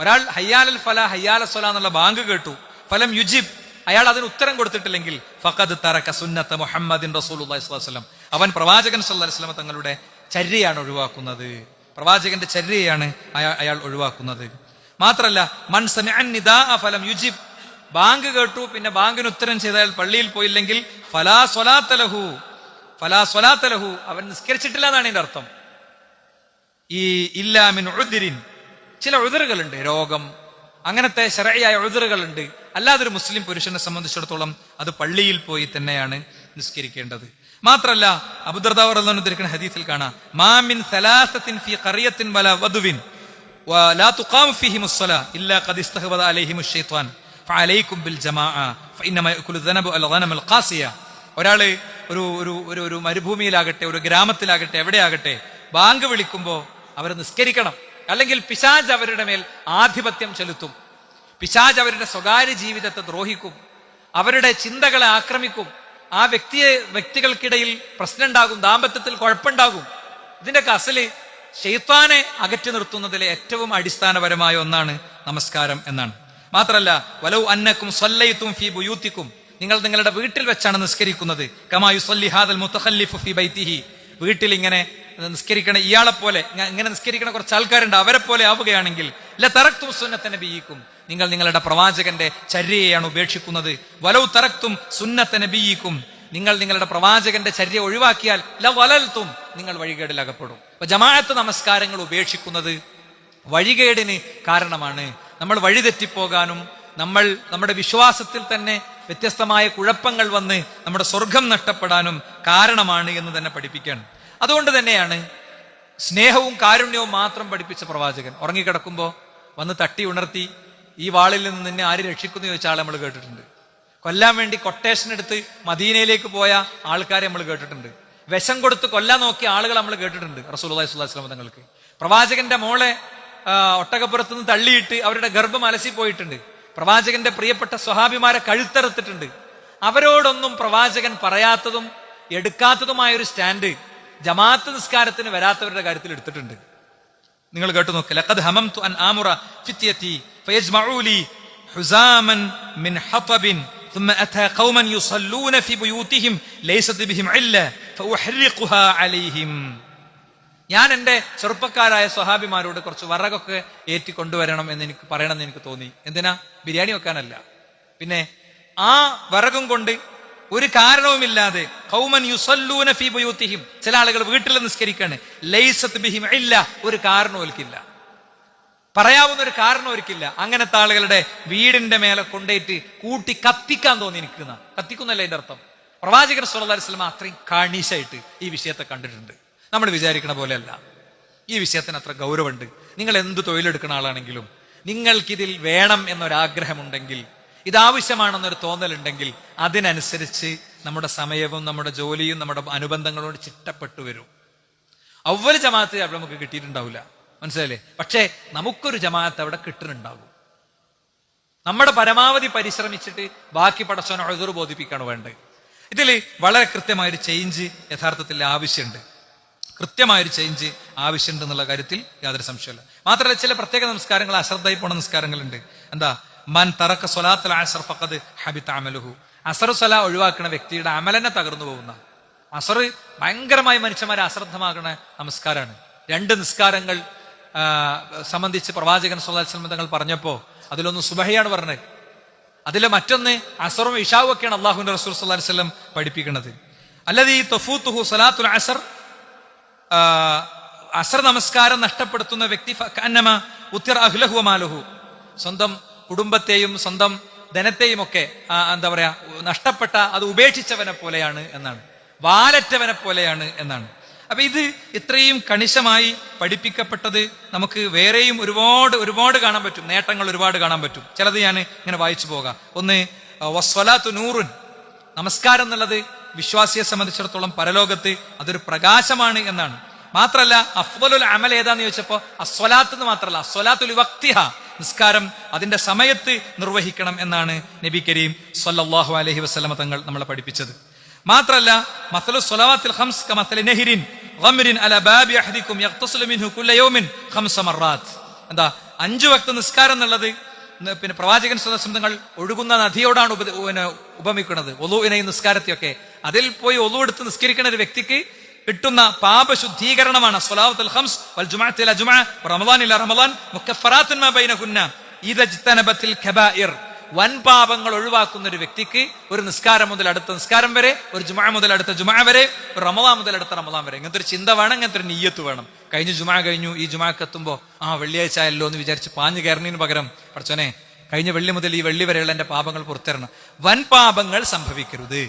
ഒരാൾ ഹയ്യാൽ അൽ ഫല ഹയ്യാൽ സ്വല എന്നുള്ള ബാങ്ക് കേട്ടു. ഫലം യുജിബ്. അയാൾ അതിന് ഉത്തരം കൊടുത്തിട്ടില്ലെങ്കിൽ ഫഖദ് തറക സുന്നത്ത മുഹമ്മദിൻ റസൂലുള്ളാഹി സ്വല്ലല്ലാഹു അലൈഹി വസല്ലം അവൻ പ്രവാചകൻ സല്ലല്ലാഹു അലൈഹി വസല്ലം തങ്ങളുടെ ചര്യയാണ് ഒഴിവാക്കുന്നത്. പ്രവാചകന്റെ ചര്യയാണ് അയാൾ ഒഴിവാക്കുന്നത്. മാത്രല്ല മൻ ഫലം യുജിബ്. ബാങ്ക് കേട്ടു പിന്നെ ബാങ്കിന് ഉത്തരം ചെയ്താൽ പള്ളിയിൽ പോയില്ലെങ്കിൽ ഫലാ സ്വലാത്ത ലഹു. ഫലാ സ്വലാത്ത ലഹു അവൻ നിസ്കരിച്ചിട്ടില്ല എന്നാണ് ഇതിന്റെ അർത്ഥം ഈ ഇല്ലാമിൻ ഉദിരിൻ ചില ഉതിറുകളുണ്ട് രോഗം അങ്ങനത്തെ ശരയായ ഉതിറുകളുണ്ട് അല്ലാതെ ഒരു മുസ്ലിം പുരുഷനെ സംബന്ധിച്ചിടത്തോളം അത് പള്ളിയിൽ പോയി തന്നെയാണ് നിസ്കരിക്കേണ്ടത് മാത്രല്ല അബുദർദാവർ ഉദ്ധരിക്കുന്ന ഹദീസിൽ കാണാം മാമിൻ സലാസത്തിൻ ഫി ഖറിയത്തിൻ വല വധുവിൻ ولا تقام فيهم الصلاة إلا قد استهبض عليهم الشيطان فعليكم بالجماعة فإنما يأكل الذنب الغنم القاسية ഒരാൾ ഒരു ഒരു ഒരു ഒരു മരുഭൂമിയിലാകട്ടെ ഒരു ഗ്രാമത്തിലാകട്ടെ എവിടെയാകട്ടെ ബാങ്ക് വിളിക്കുമ്പോൾ അവർ നിസ്കരിക്കണം. അല്ലെങ്കിൽ പിശാജ് അവരുടെ മേൽ ആധിപത്യം ചെലുത്തും. പിശാജ് അവരുടെ സ്വകാര്യ ജീവിതത്തെ ദ്രോഹിക്കും. അവരുടെ ചിന്തകളെ ആക്രമിക്കും. ആ വ്യക്തിയെ വ്യക്തികൾക്കിടയിൽ പ്രശ്നം ഉണ്ടാകും ദാമ്പത്യത്തിൽ കുഴപ്പമുണ്ടാകും. ഇതിന്റെയൊക്കെ അസൽ ഷെയ്ത്താനെ അകറ്റി നിർത്തുന്നതിലെ ഏറ്റവും അടിസ്ഥാനപരമായ ഒന്നാണ് നമസ്കാരം എന്നാണ്. മാത്രല്ല വലവ് അന്നക്കും സ്വല്ലയിത്തും ഫി ബുയൂത്തിക്കും. നിങ്ങൾ നിങ്ങളുടെ വീട്ടിൽ വെച്ചാണ് നിസ്കരിക്കുന്നത്. വീട്ടിൽ ഇങ്ങനെ നിസ്കരിക്കണ ഇയാളെ പോലെ ഇങ്ങനെ നിസ്കരിക്കണ കുറച്ച് ആൾക്കാരുണ്ട് അവരെ പോലെ ആവുകയാണെങ്കിൽ തറക്തും സുന്നത്തെ ബിയിക്കും നിങ്ങൾ നിങ്ങളുടെ പ്രവാചകന്റെ ചര്യയാണ് ഉപേക്ഷിക്കുന്നത്. വലവ് തറക്തും സുന്നത്തനെ ബിയിക്കും നിങ്ങൾ നിങ്ങളുടെ പ്രവാചകന്റെ ചര്യ ഒഴിവാക്കിയാൽ ല വലൽത്തും നിങ്ങൾ വഴികേടിൽ അകപ്പെടും അപ്പൊ ജമാഅത്ത് നമസ്കാരങ്ങൾ ഉപേക്ഷിക്കുന്നത് വഴികേടിന് കാരണമാണ്. നമ്മൾ വഴിതെറ്റിപ്പോകാനും നമ്മൾ നമ്മുടെ വിശ്വാസത്തിൽ തന്നെ വ്യത്യസ്തമായ കുഴപ്പങ്ങൾ വന്ന് നമ്മുടെ സ്വർഗം നഷ്ടപ്പെടാനും കാരണമാണ് എന്ന് തന്നെ പഠിപ്പിക്കുകയാണ്. അതുകൊണ്ട് തന്നെയാണ് സ്നേഹവും കാരുണ്യവും മാത്രം പഠിപ്പിച്ച പ്രവാചകൻ. ഉറങ്ങിക്കിടക്കുമ്പോൾ വന്ന് തട്ടി ഉണർത്തി ഈ വാളിൽ നിന്ന് നിന്നെ ആര് രക്ഷിക്കുന്നു? ചോദിച്ച നമ്മൾ കേട്ടിട്ടുണ്ട്. കൊല്ലാൻ വേണ്ടി കൊട്ടേഷൻ എടുത്ത് മദീനയിലേക്ക് പോയ ആൾക്കാരെ നമ്മൾ കേട്ടിട്ടുണ്ട്. വിഷം കൊടുത്ത് കൊല്ലാൻ നോക്കിയ ആളുകൾ നമ്മൾ കേട്ടിട്ടുണ്ട് റസൂലി സ്വലാസ്ലാം തങ്ങൾക്ക്. പ്രവാചകന്റെ മോളെ ഒട്ടകപ്പുറത്ത് നിന്ന് തള്ളിയിട്ട് അവരുടെ ഗർഭം അലസി പോയിട്ടുണ്ട് പ്രവാചകന്റെ പ്രിയപ്പെട്ട സ്വഹാബിമാരെ കഴുത്തറുത്തിട്ടുണ്ട് അവരോടൊന്നും പ്രവാചകൻ പറയാത്തതും എടുക്കാത്തതുമായ ഒരു സ്റ്റാൻഡ് ജമാഅത്ത് നിസ്കാരത്തിന് വരാത്തവരുടെ കാര്യത്തിൽ എടുത്തിട്ടുണ്ട് നിങ്ങൾ കേട്ടു നോക്ക് ലഖദ് ഹമംതു അൻ ആമുറ ഫിത്യതി ഫയജ്മഉ ലി ഹുസാമൻ മിൻ ഹതബിൻ ثم أتى قوما يصلون في بيوتهم ليست بهم علة فأحرقها عليهم ഞാൻ എന്റെ ചെറുപ്പക്കാരായ സ്വഹാബിമാരോട് കുറച്ച് വറകൊക്കെ ഏറ്റി കൊണ്ടുവരണം എന്ന് എനിക്ക് പറയണം എന്ന് എനിക്ക് തോന്നി. എന്തിനാ? ബിരിയാണി വെക്കാനല്ല. പിന്നെ ആ വറകും കൊണ്ട് ഒരു കാരണവുമില്ലാതെ കൗമൻ യുസല്ലൂന ഫീ ബുയൂത്തിഹിം. ചില ആളുകൾ വീട്ടിൽ നിസ്കരിക്കാണ്. ലൈസത്ത് ബിഹിം ഇല്ല. ഒരു ഒരിക്കില്ല പറയാവുന്ന ഒരു കാരണം ഒരിക്കില്ല അങ്ങനത്തെ ആളുകളുടെ വീടിന്റെ മേലെ കൊണ്ടേറ്റ് കൂട്ടി കത്തിക്കാൻ തോന്നി എനിക്കുന്ന. കത്തിക്കുന്നല്ലേ അതിന്റെ അർത്ഥം. പ്രവാചകർ സുല്ലാ വസല്ലം അത്രയും കാണീശായിട്ട് ഈ വിഷയത്തെ കണ്ടിട്ടുണ്ട്. നമ്മൾ വിചാരിക്കണ പോലെയല്ല. ഈ വിഷയത്തിന് അത്ര ഗൗരവമുണ്ട്. നിങ്ങൾ എന്ത് തൊഴിലെടുക്കുന്ന ആളാണെങ്കിലും നിങ്ങൾക്കിതിൽ വേണം എന്നൊരാഗ്രഹമുണ്ടെങ്കിൽ ഇതാവശ്യമാണെന്നൊരു തോന്നലുണ്ടെങ്കിൽ അതിനനുസരിച്ച് നമ്മുടെ സമയവും നമ്മുടെ ജോലിയും നമ്മുടെ അനുബന്ധങ്ങളോട് ചിട്ടപ്പെട്ടു വരും. അവൽ ജമാഅത്ത് അവിടെ നമുക്ക് കിട്ടിയിട്ടുണ്ടാവില്ല മനസ്സിലല്ലേ പക്ഷേ നമുക്കൊരു ജമാഅത്ത് അവിടെ കിട്ടുന്നുണ്ടാകും നമ്മുടെ പരമാവധി പരിശ്രമിച്ചിട്ട് ബാക്കി പടച്ചവനെ എതിർ ബോധിപ്പിക്കാണ് വേണ്ടത്. ഇതിൽ വളരെ കൃത്യമായൊരു ചേഞ്ച് യഥാർത്ഥത്തിൽ ആവശ്യമുണ്ട്. കൃത്യമായൊരു ചേഞ്ച് ആവശ്യമുണ്ട് എന്നുള്ള കാര്യത്തിൽ യാതൊരു സംശയമില്ല മാത്രമല്ല ചില പ്രത്യേക നമസ്കാരങ്ങൾ അശ്രദ്ധയിൽ പോണ നമസ്കാരങ്ങളുണ്ട്. എന്താ? മൻ തറക്ക സൊലാത്തൽ അസർ ഫഖദ് ഹബിത്ത് അമലുഹു. അസറു സല ഒഴിവാക്കുന്ന വ്യക്തിയുടെ അമലനെ തകർന്നു പോകുന്ന. അസർ ഭയങ്കരമായി മനുഷ്യന്മാരെ അശ്രദ്ധമാകുന്ന നമസ്കാരമാണ്. രണ്ട് നിസ്കാരങ്ങൾ സംബന്ധിച്ച് പ്രവാചകൻ സുല്ലാസ്ലം തങ്ങൾ പറഞ്ഞപ്പോ അതിലൊന്ന് സുബഹയാണ് പറഞ്ഞത്. അതിലെ മറ്റൊന്ന് അസറും ഇഷാവും ഒക്കെയാണ് അള്ളാഹുന്റെ റസൂൽ സുല്ലാസ്ലം പഠിപ്പിക്കുന്നത് അല്ലാതെ ഈ തൊഫൂത്തുഹു സലാത്തുൽ അസർ അസർ നമസ്കാരം നഷ്ടപ്പെടുത്തുന്ന വ്യക്തി അന്നമ ഉത്തിർ അഹ്ലഹു മാലുഹു. സ്വന്തം കുടുംബത്തെയും സ്വന്തം ധനത്തെയും ഒക്കെ എന്താ പറയാ നഷ്ടപ്പെട്ട അത് ഉപേക്ഷിച്ചവനെ പോലെയാണ് എന്നാണ്. വാലറ്റവനെ പോലെയാണ് എന്നാണ്. അപ്പൊ ഇത് ഇത്രയും കണിശമായി പഠിപ്പിക്കപ്പെട്ടത് നമുക്ക് വേറെയും ഒരുപാട് ഒരുപാട് കാണാൻ പറ്റും. നേട്ടങ്ങൾ ഒരുപാട് കാണാൻ പറ്റും. ചിലത് ഞാൻ ഇങ്ങനെ വായിച്ചു പോകാം. ഒന്ന് വസ്വലാത്തു നൂറുൻ. നമസ്കാരം എന്നുള്ളത് വിശ്വാസിയെ സംബന്ധിച്ചിടത്തോളം പരലോകത്ത് അതൊരു പ്രകാശമാണ് എന്നാണ്. മാത്രല്ല അഫ്വലുൽ അമൽ ഏതാന്ന് ചോദിച്ചപ്പോ അസ്വലാത്ത് എന്ന് മാത്രല്ല അസ്വലാത്തുൽ വക്തിഹ നിസ്കാരം അതിന്റെ സമയത്ത് നിർവഹിക്കണം എന്നാണ് നബി കരീം സല്ലാഹു അലഹി വസ്ലമ തങ്ങൾ നമ്മളെ പഠിപ്പിച്ചത്. മാത്രല്ല മസലു സ്വലവാത്തിൽ ഖംസ് കമസലി നെഹ്റിൻ ഗംറിൻ അല ബാബി അഹദിക്കും കുല്ല യൗമിൻ ഖംസ മർറാത്ത് എന്താ അഞ്ചു വക്ത നിസ്കാരം എന്നുള്ളത് പിന്നെ പ്രവാചകൻ സദസ്സം തങ്ങൾ ഒഴുകുന്ന നദിയോടാണ് ഉപ പിന്നെ ഉപമിക്കുന്നത്. ഒലുവിനെ നിസ്കാരത്തെയൊക്കെ. അതിൽ പോയി ഒലു എടുത്ത് നിസ്കരിക്കുന്ന ഒരു വ്യക്തിക്ക് കിട്ടുന്ന പാപശുദ്ധീകരണമാണ് സ്വലാവത്തുൽ ഖംസ് വൽ റമദാൻ ഇല റമളാൻ മുക്കഫറാത്തുൻ ഖബായിർ വൻ പാപങ്ങൾ ഒഴിവാക്കുന്ന ഒരു വ്യക്തിക്ക് ഒരു നിസ്കാരം മുതൽ അടുത്ത നിസ്കാരം വരെ ഒരു ജുമാ മുതൽ അടുത്ത ജുമാ വരെ ഒരു റമദാൻ മുതൽ അടുത്ത റമദാൻ വരെ. ഇങ്ങനത്തെ ഒരു ചിന്ത വേണം ഇങ്ങനത്തെ ഒരു നീയത്ത് വേണം. കഴിഞ്ഞ ജുമാ കഴിഞ്ഞു ഈ ജുമാക്ക് എത്തുമ്പോൾ ആ വെള്ളിയാഴ്ച ആയല്ലോ എന്ന് വിചാരിച്ച് പാഞ്ഞു കയറുന്നതിന് പകരം പഠിച്ചോനെ കഴിഞ്ഞ വെള്ളി മുതൽ ഈ വെള്ളി വരെയുള്ള എന്റെ പാപങ്ങൾ പുറത്തിറണം വൻ പാപങ്ങൾ സംഭവിക്കരുത്.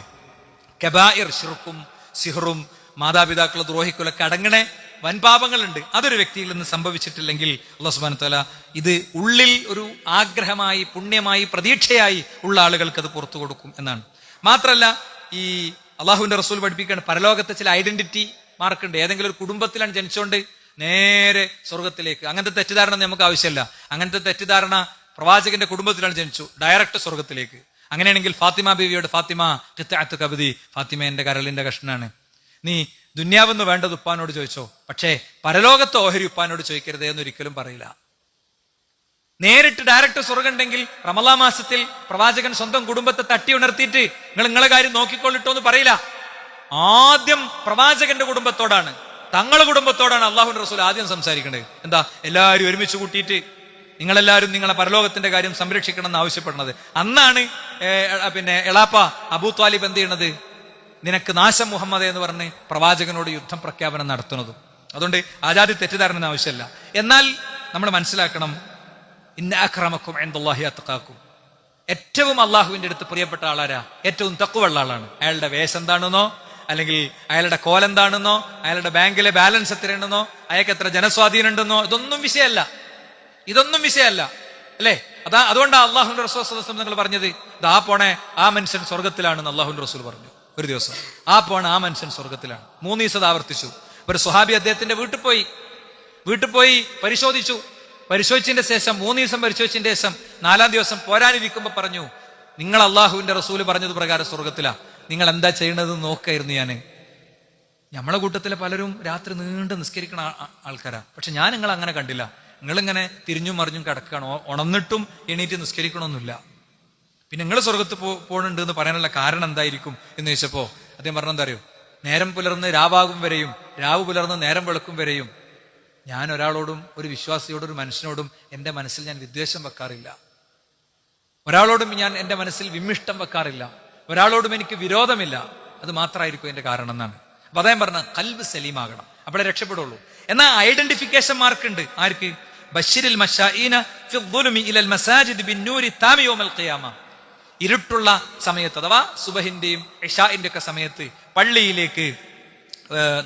കബായിർ ഷിർക്കും സിഹറും മാതാപിതാക്കളെ ദ്രോഹിക്കലൊക്കെ അടങ്ങണേ വൻപാപങ്ങളുണ്ട്. അതൊരു വ്യക്തിയിൽ നിന്ന് സംഭവിച്ചിട്ടില്ലെങ്കിൽ അള്ളാഹു സുബാന തല ഇത് ഉള്ളിൽ ഒരു ആഗ്രഹമായി പുണ്യമായി പ്രതീക്ഷയായി ഉള്ള ആളുകൾക്ക് അത് പുറത്തു കൊടുക്കും എന്നാണ്. മാത്രമല്ല ഈ അള്ളാഹുവിന്റെ റസൂൽ പഠിപ്പിക്കുകയാണ് പരലോകത്തെ ചില ഐഡന്റിറ്റി മാർക്കുണ്ട്. ഏതെങ്കിലും ഒരു കുടുംബത്തിലാണ് ജനിച്ചുകൊണ്ട് നേരെ സ്വർഗത്തിലേക്ക് അങ്ങനത്തെ തെറ്റിദ്ധാരണ നമുക്ക് ആവശ്യമില്ല. അങ്ങനത്തെ തെറ്റിദ്ധാരണ പ്രവാചകന്റെ കുടുംബത്തിലാണ് ജനിച്ചു. ഡയറക്റ്റ് സ്വർഗത്തിലേക്ക് അങ്ങനെയാണെങ്കിൽ ഫാത്തിമ ബീവിയോട് ഫാത്തിമ കിത്താത്ത് കബദി ഫാത്തിമ എന്റെ കരളിന്റെ കഷ്ണാണ് നീ ദുന്യാവെന്ന് വേണ്ടത് ഉപ്പാനോട് ചോദിച്ചോ? പക്ഷേ പരലോകത്തെ ഓഹരി ഉപ്പാനോട് ചോദിക്കരുതേ എന്ന് ഒരിക്കലും പറയില്ല. നേരിട്ട് ഡയറക്റ്റ് സ്വർഗം ഉണ്ടെങ്കിൽ റമലാ മാസത്തിൽ പ്രവാചകൻ സ്വന്തം കുടുംബത്തെ തട്ടി ഉണർത്തിയിട്ട് നിങ്ങൾ നിങ്ങളെ കാര്യം നോക്കിക്കൊള്ളിട്ടോ എന്ന് പറയില്ല. ആദ്യം പ്രവാചകന്റെ കുടുംബത്തോടാണ്. തങ്ങളുടെ കുടുംബത്തോടാണ് അള്ളാഹു റസൂൽ ആദ്യം സംസാരിക്കേണ്ടത് എന്താ? എല്ലാവരും ഒരുമിച്ച് കൂട്ടിയിട്ട് നിങ്ങളെല്ലാവരും നിങ്ങളെ പരലോകത്തിന്റെ കാര്യം സംരക്ഷിക്കണം എന്ന് ആവശ്യപ്പെടുന്നത്. അന്നാണ് പിന്നെ എളാപ്പ അബൂ ത്വാലിബ് എന്ത് ചെയ്യണത്? നിനക്ക് നാശം മുഹമ്മദ് എന്ന് പറഞ്ഞ് പ്രവാചകനോട് യുദ്ധം പ്രഖ്യാപനം നടത്തുന്നതും. അതുകൊണ്ട് ആജാതി തെറ്റിദ്ധാരണ ആവശ്യമില്ല. എന്നാൽ നമ്മൾ മനസ്സിലാക്കണം ഇന്ന അക്രമക്കും എന്തുള്ളാഹി അത്തക്കാക്കും ഏറ്റവും അള്ളാഹുവിന്റെ അടുത്ത് പ്രിയപ്പെട്ട ആളാരാ? ഏറ്റവും തക്കുവുള്ള ആളാണ്. അയാളുടെ വേഷം എന്താണെന്നോ അല്ലെങ്കിൽ അയാളുടെ കോലെന്താണെന്നോ അയാളുടെ ബാങ്കിലെ ബാലൻസ് എത്രയുണ്ടെന്നോ അയാൾക്ക് എത്ര ജനസ്വാധീനം ഉണ്ടെന്നോ ഇതൊന്നും വിഷയമല്ല. ഇതൊന്നും വിഷയമല്ല. അല്ലേ? അതാ അതുകൊണ്ടാണ് അള്ളാഹുന്റെ റസൂൽ നിങ്ങൾ പറഞ്ഞത് ഇത് ആ പോണേ ആ മനുഷ്യൻ സ്വർഗത്തിലാണെന്ന് അള്ളാഹുന്റെ റസൂൽ പറഞ്ഞു. ഒരു ദിവസം. ആ പോണ ആ മനുഷ്യൻ സ്വർഗത്തിലാണ് മൂന്ന് ദിവസം ആവർത്തിച്ചു. ഒരു സ്വഹാബി അദ്ദേഹത്തിന്റെ വീട്ടിൽ പോയി. വീട്ടിൽ പോയി പരിശോധിച്ചു. പരിശോധിച്ചതിന്റെ ശേഷം മൂന്ന് ദിവസം പരിശോധിച്ചതിന്റെ ശേഷം നാലാം ദിവസം പോരാനിരിക്കുമ്പോ പറഞ്ഞു നിങ്ങൾ അള്ളാഹുവിന്റെ റസൂൽ പറഞ്ഞത് പ്രകാരം സ്വർഗത്തിലാ നിങ്ങൾ എന്താ ചെയ്യണത് നോക്കായിരുന്നു ഞാൻ നമ്മളെ കൂട്ടത്തിലെ പലരും രാത്രി നീണ്ട് നിസ്കരിക്കണ ആൾക്കാരാ. പക്ഷെ ഞാൻ നിങ്ങൾ അങ്ങനെ കണ്ടില്ല. നിങ്ങളിങ്ങനെ തിരിഞ്ഞും മറിഞ്ഞും കിടക്കുകയാണ് ഉണന്നിട്ടും എണീറ്റ് നിസ്കരിക്കണമെന്നില്ല പിന്നെ നിങ്ങൾ സ്വർഗത്ത് പോ പോകുന്നുണ്ട് എന്ന് പറയാനുള്ള കാരണം എന്തായിരിക്കും എന്ന് ചോദിച്ചപ്പോ അദ്ദേഹം പറഞ്ഞെന്താ അറിയോ? നേരം പുലർന്ന് രാവാകും വരെയും രാവ് പുലർന്ന് നേരം വെളുക്കും വരെയും ഞാൻ ഒരാളോടും ഒരു വിശ്വാസിയോടും ഒരു മനുഷ്യനോടും എന്റെ മനസ്സിൽ ഞാൻ വിദ്വേഷം വെക്കാറില്ല. ഒരാളോടും ഞാൻ എന്റെ മനസ്സിൽ വിമിഷ്ടം വെക്കാറില്ല. ഒരാളോടും എനിക്ക് വിരോധമില്ല. അത് മാത്രമായിരിക്കും എന്റെ കാരണം എന്നാണ്. അപ്പൊ അദ്ദേഹം പറഞ്ഞ കൽബ് സലീമാകണം. അവിടെ രക്ഷപ്പെടുള്ളൂ. എന്നാൽ ഐഡന്റിഫിക്കേഷൻ മാർക്ക് ഉണ്ട് ആർക്ക് ബഷീരിൽ ഇരുട്ടുള്ള സമയത്ത് അഥവാ സുബഹിന്റെയും ഇഷാന്റെ ഒക്കെ സമയത്ത് പള്ളിയിലേക്ക്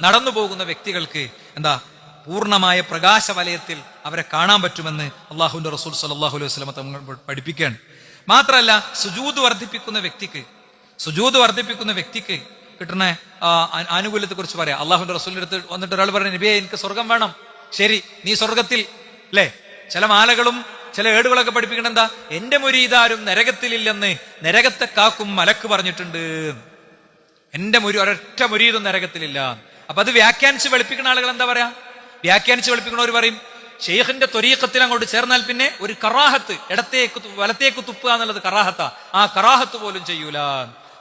നടന്നു പോകുന്ന വ്യക്തികൾക്ക് എന്താ പൂർണമായ പ്രകാശ വലയത്തിൽ അവരെ കാണാൻ പറ്റുമെന്ന് അള്ളാഹുന്റെ റസൂൽ സലാഹു അലൈഹി വസ്ലമ പഠിപ്പിക്കുകയാണ്. മാത്രമല്ല സുജൂത് വർദ്ധിപ്പിക്കുന്ന വ്യക്തിക്ക് സുജൂത് വർദ്ധിപ്പിക്കുന്ന വ്യക്തിക്ക് കിട്ടുന്ന ആനുകൂല്യത്തെ കുറിച്ച് പറയാം. അള്ളാഹുന്റെ റസൂലിന്റെ അടുത്ത് വന്നിട്ട് ഒരാൾ പറഞ്ഞു നബിയെ എനിക്ക് സ്വർഗം വേണം. ശരി നീ സ്വർഗത്തിൽ അല്ലേ ചില മാലകളും ചില ഏടുകളൊക്കെ പഠിപ്പിക്കണം എന്താ? എന്റെ മുരീതാരും നരകത്തിലില്ലെന്ന് നരകത്തെ കാക്കും മലക്ക് പറഞ്ഞിട്ടുണ്ട്. എന്റെ മുരി ഒരൊറ്റ മുരീതും നരകത്തിലില്ല. അപ്പൊ അത് വ്യാഖ്യാനിച്ച് വെളുപ്പിക്കുന്ന ആളുകൾ എന്താ പറയാ? വ്യാഖ്യാനിച്ച് വെളുപ്പിക്കണവർ പറയും ഷെയ്ഖിന്റെ തൊരീക്കത്തിൽ അങ്ങോട്ട് ചേർന്നാൽ പിന്നെ ഒരു കറാഹത്ത് ഇടത്തേക്ക് വലത്തേക്ക് തുപ്പുക എന്നുള്ളത് കറാഹത്താ. ആ കറാഹത്ത് പോലും ചെയ്യൂല.